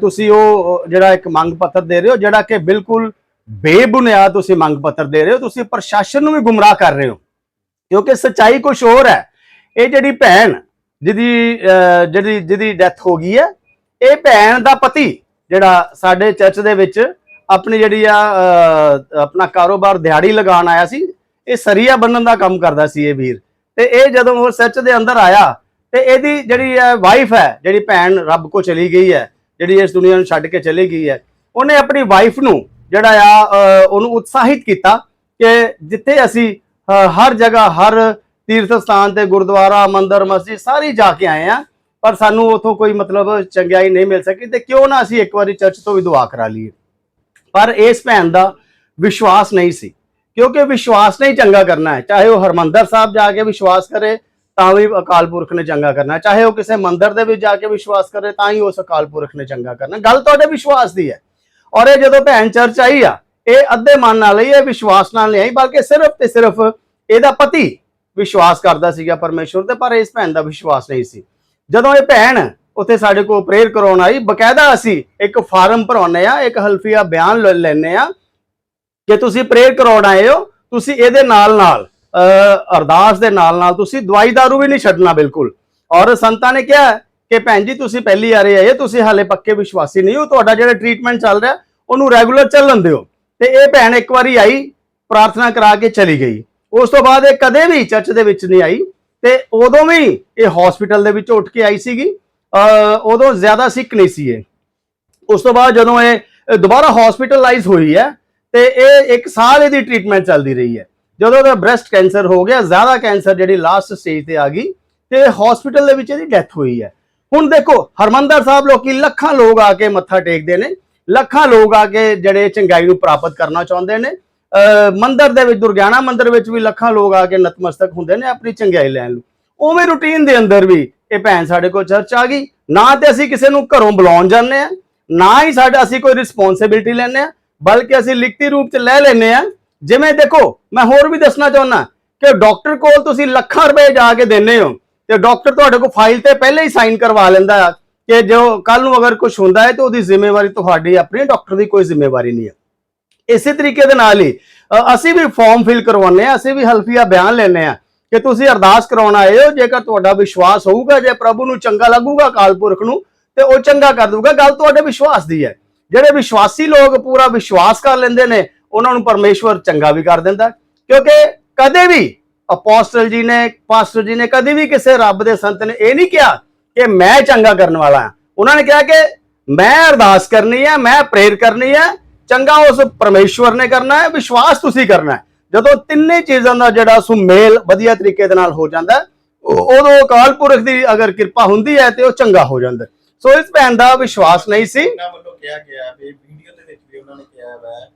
ਤੁਸੀਂ ਉਹ ਜਿਹੜਾ ਇੱਕ ਮੰਗ ਪੱਤਰ ਦੇ ਰਹੇ ਹੋ, ਜਿਹੜਾ ਕਿ ਬਿਲਕੁਲ ਬੇਬੁਨਿਆਦ ਤੁਸੀਂ ਮੰਗ ਪੱਤਰ ਦੇ ਰਹੇ ਹੋ, ਤੁਸੀਂ ਪ੍ਰਸ਼ਾਸਨ ਨੂੰ ਵੀ ਗੁੰਮਰਾਹ ਕਰ ਰਹੇ ਹੋ। ਕਿਉਂਕਿ ਸੱਚਾਈ ਕੁਝ ਹੋਰ ਹੈ। ਇਹ ਜਿਹੜੀ ਭੈਣ ਜਿਹਦੀ ਜਿਹੜੀ, ਜਿਹਦੀ ਡੈਥ ਹੋ ਗਈ ਹੈ, ਇਹ ਭੈਣ ਦਾ ਪਤੀ ਜਿਹੜਾ ਸਾਡੇ ਚਰਚ ਦੇ ਵਿੱਚ ਆਪਣੀ ਜਿਹੜੀ ਆ ਆਪਣਾ ਕਾਰੋਬਾਰ ਦਿਹਾੜੀ ਲਗਾਉਣ ਆਇਆ ਸੀ, ਇਹ ਸਰੀਆ ਬੰਨਣ ਦਾ ਕੰਮ ਕਰਦਾ ਸੀ ਇਹ ਵੀਰ। ਤੇ ਇਹ ਜਦੋਂ ਉਹ ਸੱਚ ਦੇ ਅੰਦਰ ਆਇਆ, ਤੇ ਇਹਦੀ ਜਿਹੜੀ ਵਾਈਫ ਹੈ, ਜਿਹੜੀ ਭੈਣ ਰੱਬ ਕੋ ਚਲੀ ਗਈ ਹੈ, ਜਿਹੜੀ ਇਸ ਦੁਨੀਆ ਨੂੰ ਛੱਡ ਕੇ ਚਲੀ ਗਈ ਹੈ, ਉਹਨੇ ਆਪਣੀ ਵਾਈਫ ਨੂੰ ਜਿਹੜਾ ਆ ਉਹਨੂੰ ਉਤਸ਼ਾਹਿਤ ਕੀਤਾ ਕਿ ਜਿੱਥੇ ਅਸੀਂ ਹਰ ਜਗ੍ਹਾ, ਹਰ ਤੀਰਥ ਸਥਾਨ ਤੇ ਗੁਰਦੁਆਰਾ, ਮੰਦਿਰ, ਮਸਜਿਦ ਸਾਰੀ ਜਾ ਕੇ ਆਏ ਆ ਪਰ ਸਾਨੂੰ ਉਥੋਂ ਕੋਈ ਮਤਲਬ ਚੰਗਿਆਈ ਨਹੀਂ ਮਿਲ ਸਕੀ ਤੇ ਕਿਉਂ ਨਾ ਅਸੀਂ ਇੱਕ ਵਾਰੀ ਚਰਚ ਤੋਂ ਵੀ ਦੁਆ ਕਰਾ ਲਈਏ। ਪਰ ਇਸ ਭੈਣ ਦਾ ਵਿਸ਼ਵਾਸ ਨਹੀਂ ਸੀ। ਕਿਉਂਕਿ ਵਿਸ਼ਵਾਸ ਨਹੀਂ ਚੰਗਾ ਕਰਨਾ ਹੈ। ਚਾਹੇ ਉਹ ਹਰਮੰਦਰ ਸਾਹਿਬ ਜਾ ਕੇ ਵਿਸ਼ਵਾਸ ਕਰੇ, ਤਾਂ ਵੀ ਅਕਾਲ ਪੁਰਖ ਨੇ ਚੰਗਾ ਕਰਨਾ ਚਾਹੇ ਉਹ ਕਿਸੇ ਮੰਦਿਰ ਦੇ ਵਿੱਚ ਜਾ ਕੇ ਵਿਸ਼ਵਾਸ ਕਰੇ, ਤਾਂ ਹੀ ਉਸ ਅਕਾਲ ਪੁਰਖ ਨੇ ਚੰਗਾ ਕਰਨਾ ਗੱਲ ਤੁਹਾਡੇ ਵਿਸ਼ਵਾਸ ਦੀ ਹੈ। ਔਰ ਇਹ ਜਦੋਂ ਭੈਣ ਚਰਚ ਆਈ ਆ, ਇਹ ਅੱਧੇ ਮਨ ਨਾਲ ਹੀ ਇਹ ਵਿਸ਼ਵਾਸ ਨਾਲ ਨਹੀਂ ਆਈ, ਬਲਕਿ ਸਿਰਫ ਤੇ ਸਿਰਫ ਇਹਦਾ ਪਤੀ ਵਿਸ਼ਵਾਸ ਕਰਦਾ ਸੀਗਾ ਪਰਮੇਸ਼ਵਰ ਤੇ, ਪਰ ਇਸ ਭੈਣ ਦਾ ਵਿਸ਼ਵਾਸ ਨਹੀਂ ਸੀ। ਜਦੋਂ ਇਹ ਭੈਣ ਉੱਥੇ ਸਾਡੇ ਕੋਲ ਪ੍ਰੇਅਰ ਕਰਾਉਣ ਆਈ। ਬਕਾਇਦਾ ਅਸੀਂ ਇੱਕ ਫਾਰਮ ਭਰਾਉਂਦੇ ਆ ਇੱਕ ਹਲਫੀਆ ਬਿਆਨ ਲੈ- ਲੈਂਦੇ ਆ ਕਿ ਤੁਸੀਂ ਪ੍ਰੇਅਰ ਕਰਾਉਣ ਆਏ ਹੋ, ਤੁਸੀਂ ਇਹਦੇ ਨਾਲ ਨਾਲ ਅਰਦਾਸ ਦੇ ਨਾਲ ਨਾਲ ਤੁਸੀਂ ਦਵਾਈ ਦਾਰੂ ਵੀ ਨਹੀਂ ਛੱਡਣਾ ਬਿਲਕੁਲ। ਔਰ ਸੰਤਾਂ ਨੇ ਕਿਹਾ ਕਿ ਭੈਣ ਜੀ, ਤੁਸੀਂ ਪਹਿਲੀ ਵਾਰੇ ਆਏ ਤੁਸੀਂ ਹਾਲੇ ਪੱਕੇ ਵਿਸ਼ਵਾਸੀ ਨਹੀਂ ਹੋ। ਤੁਹਾਡਾ ਜਿਹੜਾ ਟ੍ਰੀਟਮੈਂਟ ਚੱਲ ਰਿਹਾ, ਉਹਨੂੰ ਰੈਗੂਲਰ ਚੱਲਣ ਦਿਓ। ਤੇ ਇਹ ਭੈਣ ਇੱਕ ਵਾਰੀ ਆਈ, ਪ੍ਰਾਰਥਨਾ ਕਰਾ ਕੇ ਚਲੀ ਗਈ। ਉਸ ਤੋਂ ਬਾਅਦ ਇਹ ਕਦੇ ਵੀ ਚਰਚ ਦੇ ਵਿੱਚ ਨਹੀਂ ਆਈ। ਤੇ ਉਦੋਂ ਵੀ ਇਹ ਹਸਪੀਟਲ ਦੇ ਵਿੱਚ ਉੱਠ ਕੇ ਆਈ ਸੀਗੀ। ਉਦੋਂ ਜ਼ਿਆਦਾ ਸਿੱਕ ਨਹੀਂ ਸੀ ਇਹ। ਉਸ ਤੋਂ ਬਾਅਦ ਜਦੋਂ ਇਹ ਦੁਬਾਰਾ ਹਸਪੀਟਲਾਈਜ਼ ਹੋਈ ਹੈ ਤੇ ਇਹ ਇੱਕ ਸਾਲ ਇਹਦੀ ਟ੍ਰੀਟਮੈਂਟ ਚੱਲਦੀ ਰਹੀ ਹੈ। ਜਦੋਂ ਉਹਦਾ ਬ੍ਰੈਸਟ ਕੈਂਸਰ ਹੋ ਗਿਆ, ਜ਼ਿਆਦਾ ਕੈਂਸਰ ਜਿਹੜੀ ਲਾਸਟ ਸਟੇਜ ਤੇ ਆ ਗਈ ਤੇ ਹਸਪੀਟਲ ਦੇ ਵਿੱਚ ਇਹਦੀ ਡੈਥ ਹੋਈ ਹੈ। ਹੁਣ ਦੇਖੋ, ਹਰਮੰਦਰ ਸਾਹਿਬ ਲੋਕੀ ਲੱਖਾਂ ਲੋਕ ਆ ਕੇ ਮੱਥਾ ਟੇਕਦੇ ਨੇ, ਲੱਖਾਂ ਲੋਕ ਆ ਕੇ ਜਿਹੜੇ ਚੰਗਾਈ ਨੂੰ ਪ੍ਰਾਪਤ ਕਰਨਾ ਚਾਹੁੰਦੇ ਨੇ। ਮੰਦਰ ਦੇ ਵਿੱਚ, ਦੁਰਗਿਆਣਾ ਮੰਦਰ ਵਿੱਚ ਵੀ ਲੱਖਾਂ ਲੋਕ ਆ ਕੇ ਨਤਮਸਤਕ ਹੁੰਦੇ ਨੇ ਆਪਣੀ ਚੰਗਾਈ ਲੈਣ ਨੂੰ। ਉਵੇਂ ਰੂਟੀਨ ਦੇ ਅੰਦਰ ਵੀ ਇਹ ਭੈਣ ਸਾਡੇ ਕੋਲ ਚਰਚ ਆ ਗਈ। ਨਾ ਤੇ ਅਸੀਂ ਕਿਸੇ ਨੂੰ ਘਰੋਂ ਬੁਲਾਉਣ ਜਾਂਦੇ ਆ ਨਾ ਹੀ ਸਾਡਾ ਅਸੀਂ ਕੋਈ ਰਿਸਪੌਂਸਿਬਿਲਟੀ ਲੈਂਦੇ ਆ ਬਲਕਿ ਅਸੀਂ ਲਿਖਤੀ ਰੂਪ ਚ ਲੈ ਲੈਂਦੇ ਆ ਜਿਵੇਂ ਦੇਖੋ, ਮੈਂ ਹੋਰ ਵੀ ਦੱਸਣਾ ਚਾਹੁੰਦਾ ਕਿ ਡਾਕਟਰ ਕੋਲ ਤੁਸੀਂ ਲੱਖਾਂ ਰੁਪਏ ਜਾ ਕੇ ਦਿੰਦੇ ਹੋ ਤੇ ਡਾਕਟਰ ਤੁਹਾਡੇ ਕੋਲ ਫਾਈਲ ਤੇ ਪਹਿਲੇ ਹੀ ਸਾਈਨ ਕਰਵਾ ਲੈਂਦਾ ਆ ਕਿ ਜੋ ਕੱਲ ਨੂੰ ਅਗਰ ਕੁਝ ਹੁੰਦਾ ਹੈ ਤਾਂ ਉਹਦੀ ਜ਼ਿੰਮੇਵਾਰੀ ਤੁਹਾਡੀ ਆਪਣੀ ਡਾਕਟਰ ਦੀ ਕੋਈ ਜ਼ਿੰਮੇਵਾਰੀ ਨਹੀਂ ਹੈ ਇਸੇ ਤਰੀਕੇ ਦੇ ਨਾਲ ਹੀ ਅਸੀਂ ਵੀ ਫਾਰਮ ਫਿਲ ਕਰਵਾਉਂਦੇ ਆ ਅਸੀਂ ਵੀ ਹਲਫੀਆ ਬਿਆਨ ਲੈਂਦੇ ਆ ਕਿ ਤੁਸੀਂ ਅਰਦਾਸ ਕਰਾਉਣ ਆਏ ਹੋ, ਜੇਕਰ ਤੁਹਾਡਾ ਵਿਸ਼ਵਾਸ ਹੋਊਗਾ, ਜੇ ਪ੍ਰਭੂ ਨੂੰ ਚੰਗਾ ਲੱਗੂਗਾ ਅਕਾਲ ਪੁਰਖ ਨੂੰ, ਤੇ ਉਹ ਚੰਗਾ ਕਰ ਦਊਗਾ। ਗੱਲ ਤੁਹਾਡੇ ਵਿਸ਼ਵਾਸ ਦੀ ਹੈ। ਜਿਹੜੇ ਵਿਸ਼ਵਾਸੀ ਲੋਕ ਪੂਰਾ ਵਿਸ਼ਵਾਸ ਕਰ ਲੈਂਦੇ ਨੇ, ਉਹਨਾਂ ਨੂੰ ਪਰਮੇਸ਼ਵਰ ਚੰਗਾ ਵੀ ਕਰ ਦਿੰਦਾ ਕਿਉਂਕਿ ਕਦੇ ਵੀ ਅਪੋਸਟਲ ਜੀ ਨੇ, ਪਾਸਟਰ ਜੀ ਨੇ ਕਦੇ ਵੀ ਕਿਸੇ ਰੱਬ ਦੇ ਸੰਤ ਨੇ ਇਹ ਨਹੀਂ ਕਿਹਾ ਕਿ ਮੈਂ ਚੰਗਾ ਕਰਨ ਵਾਲਾ ਹਾਂ। ਉਹਨਾਂ ਨੇ ਕਿਹਾ ਕਿ ਮੈਂ ਅਰਦਾਸ ਕਰਨੀ ਹੈ, ਮੈਂ ਪ੍ਰੇਰ ਕਰਨੀ ਹੈ, ਚੰਗਾ ਉਸ ਪਰਮੇਸ਼ਵਰ ਨੇ ਕਰਨਾ ਹੈ, ਵਿਸ਼ਵਾਸ ਤੁਸੀਂ ਕਰਨਾ ਹੈ। ਜਦੋਂ ਤਿੰਨੇ ਚੀਜ਼ਾਂ ਦਾ ਜਿਹੜਾ ਸੁਮੇਲ ਵਧੀਆ ਤਰੀਕੇ ਦੇ ਨਾਲ ਹੋ ਜਾਂਦਾ ਉਦੋਂ ਅਕਾਲ ਪੁਰਖ ਦੀ ਅਗਰ ਕਿਰਪਾ ਹੁੰਦੀ ਹੈ ਤੇ ਉਹ ਚੰਗਾ ਹੋ ਜਾਂਦਾ। ਸੋ ਇਸ ਭੈਣ ਦਾ ਵਿਸ਼ਵਾਸ ਨਹੀਂ ਸੀ। ਉਹਨਾਂ ਵੱਲੋਂ ਕਿਹਾ ਗਿਆ ਵੀ ਵੀਡੀਓ ਦੇ ਵਿੱਚ ਵੀ ਉਹਨਾਂ ਨੇ ਕਿਹਾ ਹੈ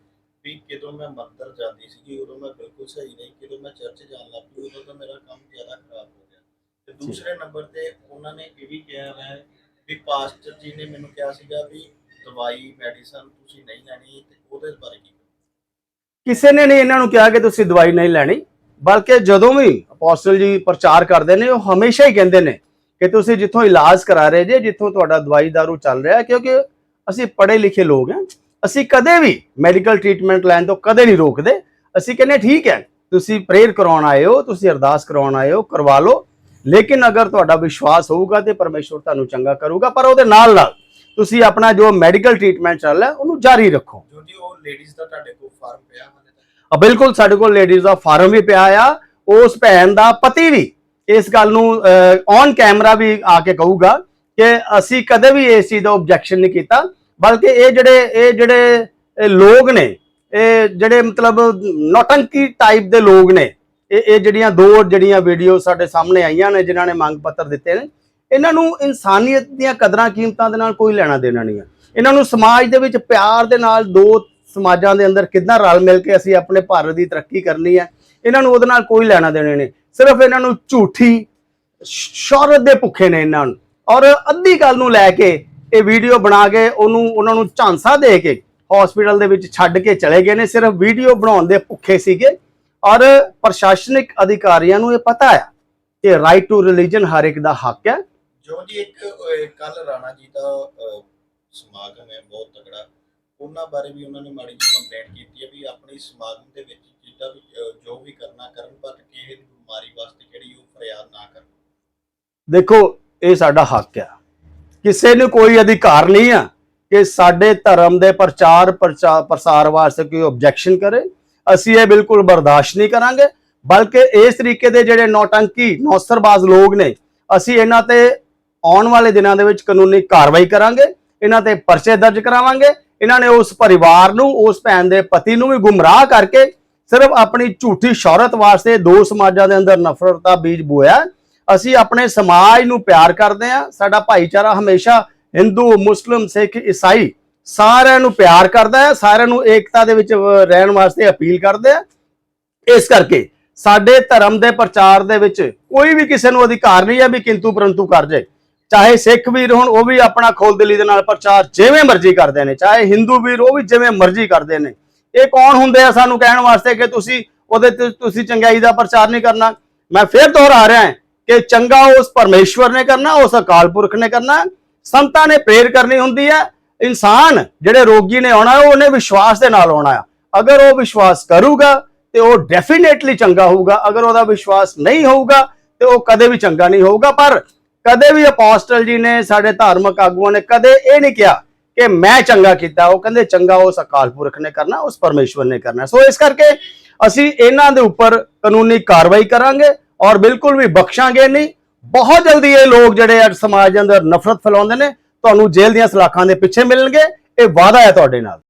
ਵੀ ਜਦੋਂ ਮੈਂ ਮੰਦਰ ਜਾਂਦੀ ਸੀਗੀ ਉਦੋਂ ਮੈਂ ਬਿਲਕੁਲ ਸਹੀ ਨਹੀਂ ਜਦੋਂ ਮੈਂ ਚਰਚ ਜਾਣ ਲੱਗ ਪਈ ਉਦੋਂ ਤਾਂ ਮੇਰਾ ਕੰਮ ਜ਼ਿਆਦਾ ਖਰਾਬ ਹੋ ਗਿਆ। ਤੇ ਦੂਸਰੇ ਨੰਬਰ ਤੇ ਉਹਨਾਂ ਨੇ ਇਹ ਵੀ ਕਿਹਾ ਹੈ ਵੀ ਪਾਸਟਰ ਜੀ ਨੇ ਮੈਨੂੰ ਕਿਹਾ ਸੀਗਾ ਵੀ ਦਵਾਈ ਮੈਡੀਸਨ ਤੁਸੀਂ ਨਹੀਂ ਲੈਣੀ ਤੇ ਉਹਦੇ ਬਾਰੇ ਕੀ ਕਿਸੇ ਨੇ ਨਹੀਂ ਇਹਨਾਂ ਨੂੰ ਕਿਹਾ ਕਿ ਤੁਸੀਂ ਦਵਾਈ ਨਹੀਂ ਲੈਣੀ, ਬਲਕਿ ਜਦੋਂ ਵੀ ਅਪੋਸਟਲ ਜੀ ਪ੍ਰਚਾਰ ਕਰਦੇ ਨੇ, ਉਹ ਹਮੇਸ਼ਾ ਹੀ ਕਹਿੰਦੇ ਨੇ ਕਿ ਤੁਸੀਂ ਜਿੱਥੋਂ ਇਲਾਜ ਕਰਾ ਰਹੇ ਜੇ, ਜਿੱਥੋਂ ਤੁਹਾਡਾ ਦਵਾਈ ਦਾਰੂ ਚੱਲ ਰਿਹਾ, ਕਿਉਂਕਿ ਅਸੀਂ ਪੜ੍ਹੇ ਲਿਖੇ ਲੋਕ ਹਾਂ। ਅਸੀਂ ਕਦੇ ਵੀ ਮੈਡੀਕਲ ਟ੍ਰੀਟਮੈਂਟ ਲੈਣ ਤੋਂ ਕਦੇ ਨਹੀਂ ਰੋਕਦੇ। ਅਸੀਂ ਕਹਿੰਦੇ ਠੀਕ ਹੈ, ਤੁਸੀਂ ਪ੍ਰੇਅਰ ਕਰਾਉਣ ਆਏ ਹੋ, ਤੁਸੀਂ ਅਰਦਾਸ ਕਰਾਉਣ ਆਏ ਹੋ, ਕਰਵਾ ਲਓ। ਲੇਕਿਨ ਅਗਰ ਤੁਹਾਡਾ ਵਿਸ਼ਵਾਸ ਹੋਊਗਾ ਤੇ ਪਰਮੇਸ਼ਵਰ ਤੁਹਾਨੂੰ ਚੰਗਾ ਕਰੂਗਾ, ਪਰ ਉਹਦੇ ਨਾਲ ਨਾਲ ਤੁਸੀਂ ਆਪਣਾ ਜੋ ਮੈਡੀਕਲ ਟ੍ਰੀਟਮੈਂਟ ਚੱਲ ਰਿਹਾ ਉਹਨੂੰ ਜਾਰੀ ਰੱਖੋ। ਜੋ ਜੀ ਉਹ ਲੇਡੀਜ਼ ਦਾ ਤੁਹਾਡੇ ਕੋਲ ਫਾਰਮ ਪਿਆ ਆ ਬਿਲਕੁਲ ਸਾਡੇ ਕੋਲ ਲੇਡੀਜ਼ ਦਾ ਫਾਰਮ ਵੀ ਪਿਆ ਆ। ਉਸ ਭੈਣ ਦਾ ਪਤੀ ਵੀ ਇਸ ਗੱਲ ਨੂੰ ਔਨ ਕੈਮਰਾ ਵੀ ਆ ਕੇ ਕਹੂਗਾ ਕਿ ਅਸੀਂ ਕਦੇ ਵੀ ਇਸ ਚੀਜ਼ ਦਾ ਆਬਜੈਕਸ਼ਨ ਨਹੀਂ ਕੀਤਾ ਬਲਕਿ ਇਹ ਜਿਹੜੇ ਇਹ ਜਿਹੜੇ ਲੋਕ ਨੇ ਇਹ ਜਿਹੜੇ ਮਤਲਬ ਨੌਟੰਕੀ ਟਾਈਪ ਦੇ ਲੋਕ ਨੇ ਇਹ ਇਹ ਜਿਹੜੀਆਂ ਦੋ ਜਿਹੜੀਆਂ ਵੀਡੀਓ ਸਾਡੇ ਸਾਹਮਣੇ ਆਈਆਂ ਨੇ ਜਿਨ੍ਹਾਂ ਨੇ ਮੰਗ ਪੱਤਰ ਦਿੱਤੇ ਨੇ ਇਹਨਾਂ ਨੂੰ ਇਨਸਾਨੀਅਤ ਦੀਆਂ ਕਦਰਾਂ ਕੀਮਤਾਂ ਦੇ ਨਾਲ ਕੋਈ ਲੈਣਾ ਦੇਣਾ ਨਹੀਂ ਹੈ। ਇਹਨਾਂ ਨੂੰ ਸਮਾਜ ਦੇ ਵਿੱਚ ਪਿਆਰ ਦੇ ਨਾਲ ਦੋ ਸਮਾਜਾਂ ਦੇ ਅੰਦਰ ਕਿੱਦਾਂ ਰਲ ਮਿਲ ਕੇ ਅਸੀਂ ਆਪਣੇ ਭਾਰਤ ਦੀ ਤਰੱਕੀ ਕਰਨੀ ਹੈ, ਇਹਨਾਂ ਨੂੰ ਉਹਦੇ ਨਾਲ ਕੋਈ ਲੈਣਾ ਦੇਣਾ ਨਹੀਂ। ਸਿਰਫ ਇਹਨਾਂ ਨੂੰ ਝੂਠੀ ਸ਼- ਸ਼ੌਹਰਤ ਦੇ ਭੁੱਖੇ ਨੇ ਇਹਨਾਂ ਨੂੰ। ਔਰ ਅੱਧੀ ਗੱਲ ਨੂੰ ਲੈ ਕੇ ਇਹ ਵੀਡੀਓ ਬਣਾ ਕੇ ਉਹਨੂੰ, ਉਹਨਾਂ ਨੂੰ ਝਾਂਸਾ ਦੇ ਕੇ ਹਸਪੀਟਲ ਦੇ ਵਿੱਚ ਛੱਡ ਕੇ ਚਲੇ ਗਏ ਨੇ, ਸਿਰਫ ਵੀਡੀਓ ਬਣਾਉਣ ਦੇ ਭੁੱਖੇ ਸੀਗੇ। ਔਰ ਪ੍ਰਸ਼ਾਸਨਿਕ ਅਧਿਕਾਰੀਆਂ ਨੂੰ ਇਹ ਪਤਾ ਹੈ ਕਿ ਰਾਈਟ ਟੂ ਰਿਲੀਜਨ ਹਰ ਇੱਕ ਦਾ ਹੱਕ ਹੈ। ਜੋ ਜੀ ਇੱਕ ਕੱਲ ਰਾਣਾ ਜੀ ਦਾ ਸਮਾਗਮ ਹੈ, ਬਹੁਤ ਤਗੜਾ ਉਹਨਾਂ ਬਾਰੇ ਵੀ ਉਹਨਾਂ ਨੇ ਮਾੜੀ ਜਿਹੀ ਕੰਪਲੇਂਟ ਕੀਤੀ ਹੈ ਵੀ ਆਪਣੀ ਸਮਾਗਮ ਦੇ ਵਿੱਚ ਜਿੱਦਾਂ ਵੀ ਜੋ ਵੀ ਕਰਨਾ ਕਰਨ ਪਰ ਕਿਸੇ ਬਿਮਾਰੀ ਵਾਸਤੇ ਜਿਹੜੀ ਉਹ ਫਰਿਆਦ ਨਾ ਕਰਨ। ਦੇਖੋ, ਇਹ ਸਾਡਾ ਹੱਕ ਹੈ। ਕਿਸੇ ਨੂੰ ਕੋਈ ਅਧਿਕਾਰ ਨਹੀਂ ਆ ਕਿ ਸਾਡੇ ਧਰਮ ਦੇ ਪ੍ਰਚਾਰ, ਪ੍ਰਚਾ- ਪ੍ਰਸਾਰ ਵਾਸਤੇ ਕੋਈ ਆਬਜੈਕਸ਼ਨ ਕਰੇ। ਅਸੀਂ ਇਹ ਬਿਲਕੁਲ ਬਰਦਾਸ਼ਤ ਨਹੀਂ ਕਰਾਂਗੇ, ਬਲਕਿ ਇਸ ਤਰੀਕੇ ਦੇ ਜਿਹੜੇ ਨੌਟੰਕੀ, ਨੌਸਰਬਾਜ਼ ਲੋਕ ਨੇ, ਅਸੀਂ ਇਹਨਾਂ ਤੇ ਆਉਣ ਵਾਲੇ ਦਿਨਾਂ ਦੇ ਵਿੱਚ ਕਾਨੂੰਨੀ ਕਾਰਵਾਈ ਕਰਾਂਗੇ, ਇਹਨਾਂ ਤੇ ਪਰਚੇ ਦਰਜ ਕਰਾਵਾਂਗੇ, ਇਹਨਾਂ ਨੇ ਉਸ ਪਰਿਵਾਰ ਨੂੰ, ਉਸ ਭੈਣ ਦੇ ਪਤੀ ਨੂੰ ਵੀ ਗੁੰਮਰਾਹ ਕਰਕੇ ਸਿਰਫ ਆਪਣੀ ਝੂਠੀ ਸ਼ੌਹਰਤ ਵਾਸਤੇ ਦੋ ਸਮਾਜਾਂ ਦੇ ਅੰਦਰ ਨਫ਼ਰਤ ਦਾ ਬੀਜ ਬੋਇਆ ਅਸੀਂ ਆਪਣੇ ਸਮਾਜ ਨੂੰ ਪਿਆਰ ਕਰਦੇ ਹਾਂ, ਸਾਡਾ ਭਾਈਚਾਰਾ ਹਮੇਸ਼ਾ ਹਿੰਦੂ, ਮੁਸਲਿਮ, ਸਿੱਖ, ਈਸਾਈ ਸਾਰਿਆਂ ਨੂੰ ਪਿਆਰ ਕਰਦਾ ਹੈ, ਸਾਰਿਆਂ ਨੂੰ ਏਕਤਾ ਦੇ ਵਿੱਚ ਰਹਿਣ ਵਾਸਤੇ ਅਪੀਲ ਕਰਦੇ ਆ ਇਸ ਕਰਕੇ ਸਾਡੇ ਧਰਮ ਦੇ ਪ੍ਰਚਾਰ ਦੇ ਵਿੱਚ ਕੋਈ ਵੀ ਕਿਸੇ ਨੂੰ ਅਧਿਕਾਰ ਨਹੀਂ ਹੈ ਵੀ ਕਿੰਤੂ ਪਰੰਤੂ ਕਰ ਜਾਏ ਚਾਹੇ ਸਿੱਖ ਵੀਰ ਹੋਣ, ਉਹ ਵੀ ਆਪਣਾ ਖੋਲ ਦਿਲੀ ਦੇ ਨਾਲ ਪ੍ਰਚਾਰ ਜਿਵੇਂ ਮਰਜ਼ੀ ਕਰਦੇ ਨੇ, ਚਾਹੇ ਹਿੰਦੂ ਵੀਰ, ਉਹ ਵੀ ਜਿਵੇਂ ਮਰਜ਼ੀ ਕਰਦੇ ਨੇ। ਇਹ ਕੌਣ ਹੁੰਦੇ ਆ ਸਾਨੂੰ ਕਹਿਣ ਵਾਸਤੇ ਕਿ ਤੁਸੀਂ ਉਹਦੇ ਤੇ, ਤੁਸੀਂ ਚੰਗਿਆਈ ਦਾ ਪ੍ਰਚਾਰ ਨਹੀਂ ਕਰਨਾ? ਮੈਂ ਫਿਰ ਦੁਹਰਾ ਰਿਹਾ ਹਾਂ ਕਿ ਚੰਗਾ ਉਸ ਪਰਮੇਸ਼ਵਰ ਨੇ ਕਰਨਾ, ਉਸ ਅਕਾਲ ਪੁਰਖ ਨੇ ਕਰਨਾ। ਸੰਤਾਂ ਨੇ ਪ੍ਰੇਰ ਕਰਨੀ ਹੁੰਦੀ ਹੈ। ਇਨਸਾਨ ਜਿਹੜੇ ਰੋਗੀ ਨੇ ਆਉਣਾ ਉਹਨੇ ਵਿਸ਼ਵਾਸ ਦੇ ਨਾਲ ਆਉਣਾ ਆ ਅਗਰ ਉਹ ਵਿਸ਼ਵਾਸ ਕਰੂਗਾ, ਤੇ ਉਹ ਡੈਫੀਨੇਟਲੀ ਚੰਗਾ ਹੋਊਗਾ। ਅਗਰ ਉਹਦਾ ਵਿਸ਼ਵਾਸ ਨਹੀਂ ਹੋਊਗਾ, ਤੇ ਉਹ ਕਦੇ ਵੀ ਚੰਗਾ ਨਹੀਂ ਹੋਊਗਾ। ਪਰ ਕਦੇ ਵੀ ਅਪੋਸਟਲ ਜੀ ਨੇ ਸਾਡੇ ਧਾਰਮਿਕ ਆਗੂਆਂ ਨੇ ਕਦੇ ਇਹ ਨਹੀਂ ਕਿਹਾ ਕਿ ਮੈਂ ਚੰਗਾ ਕੀਤਾ, ਉਹ ਕਹਿੰਦੇ ਚੰਗਾ ਉਸ ਅਕਾਲ ਪੁਰਖ ਨੇ ਕਰਨਾ, ਉਸ ਪਰਮੇਸ਼ਵਰ ਨੇ ਕਰਨਾ। ਸੋ ਇਸ ਕਰਕੇ ਅਸੀਂ ਇਹਨਾਂ ਦੇ ਉੱਪਰ ਕਾਨੂੰਨੀ ਕਾਰਵਾਈ ਕਰਾਂਗੇ ਔਰ ਬਿਲਕੁਲ ਵੀ ਬਖਸ਼ਾਂਗੇ ਨਹੀਂ। ਬਹੁਤ ਜਲਦੀ ਇਹ ਲੋਕ ਜਿਹੜੇ ਅੱਜ ਸਮਾਜ ਦੇ ਅੰਦਰ ਨਫ਼ਰਤ ਫੈਲਾਉਂਦੇ ਨੇ, ਤੁਹਾਨੂੰ ਜੇਲ੍ਹ ਦੀਆਂ ਸਲਾਖਾਂ ਦੇ ਪਿੱਛੇ ਮਿਲਣਗੇ। ਇਹ ਵਾਅਦਾ ਹੈ ਤੁਹਾਡੇ ਨਾਲ।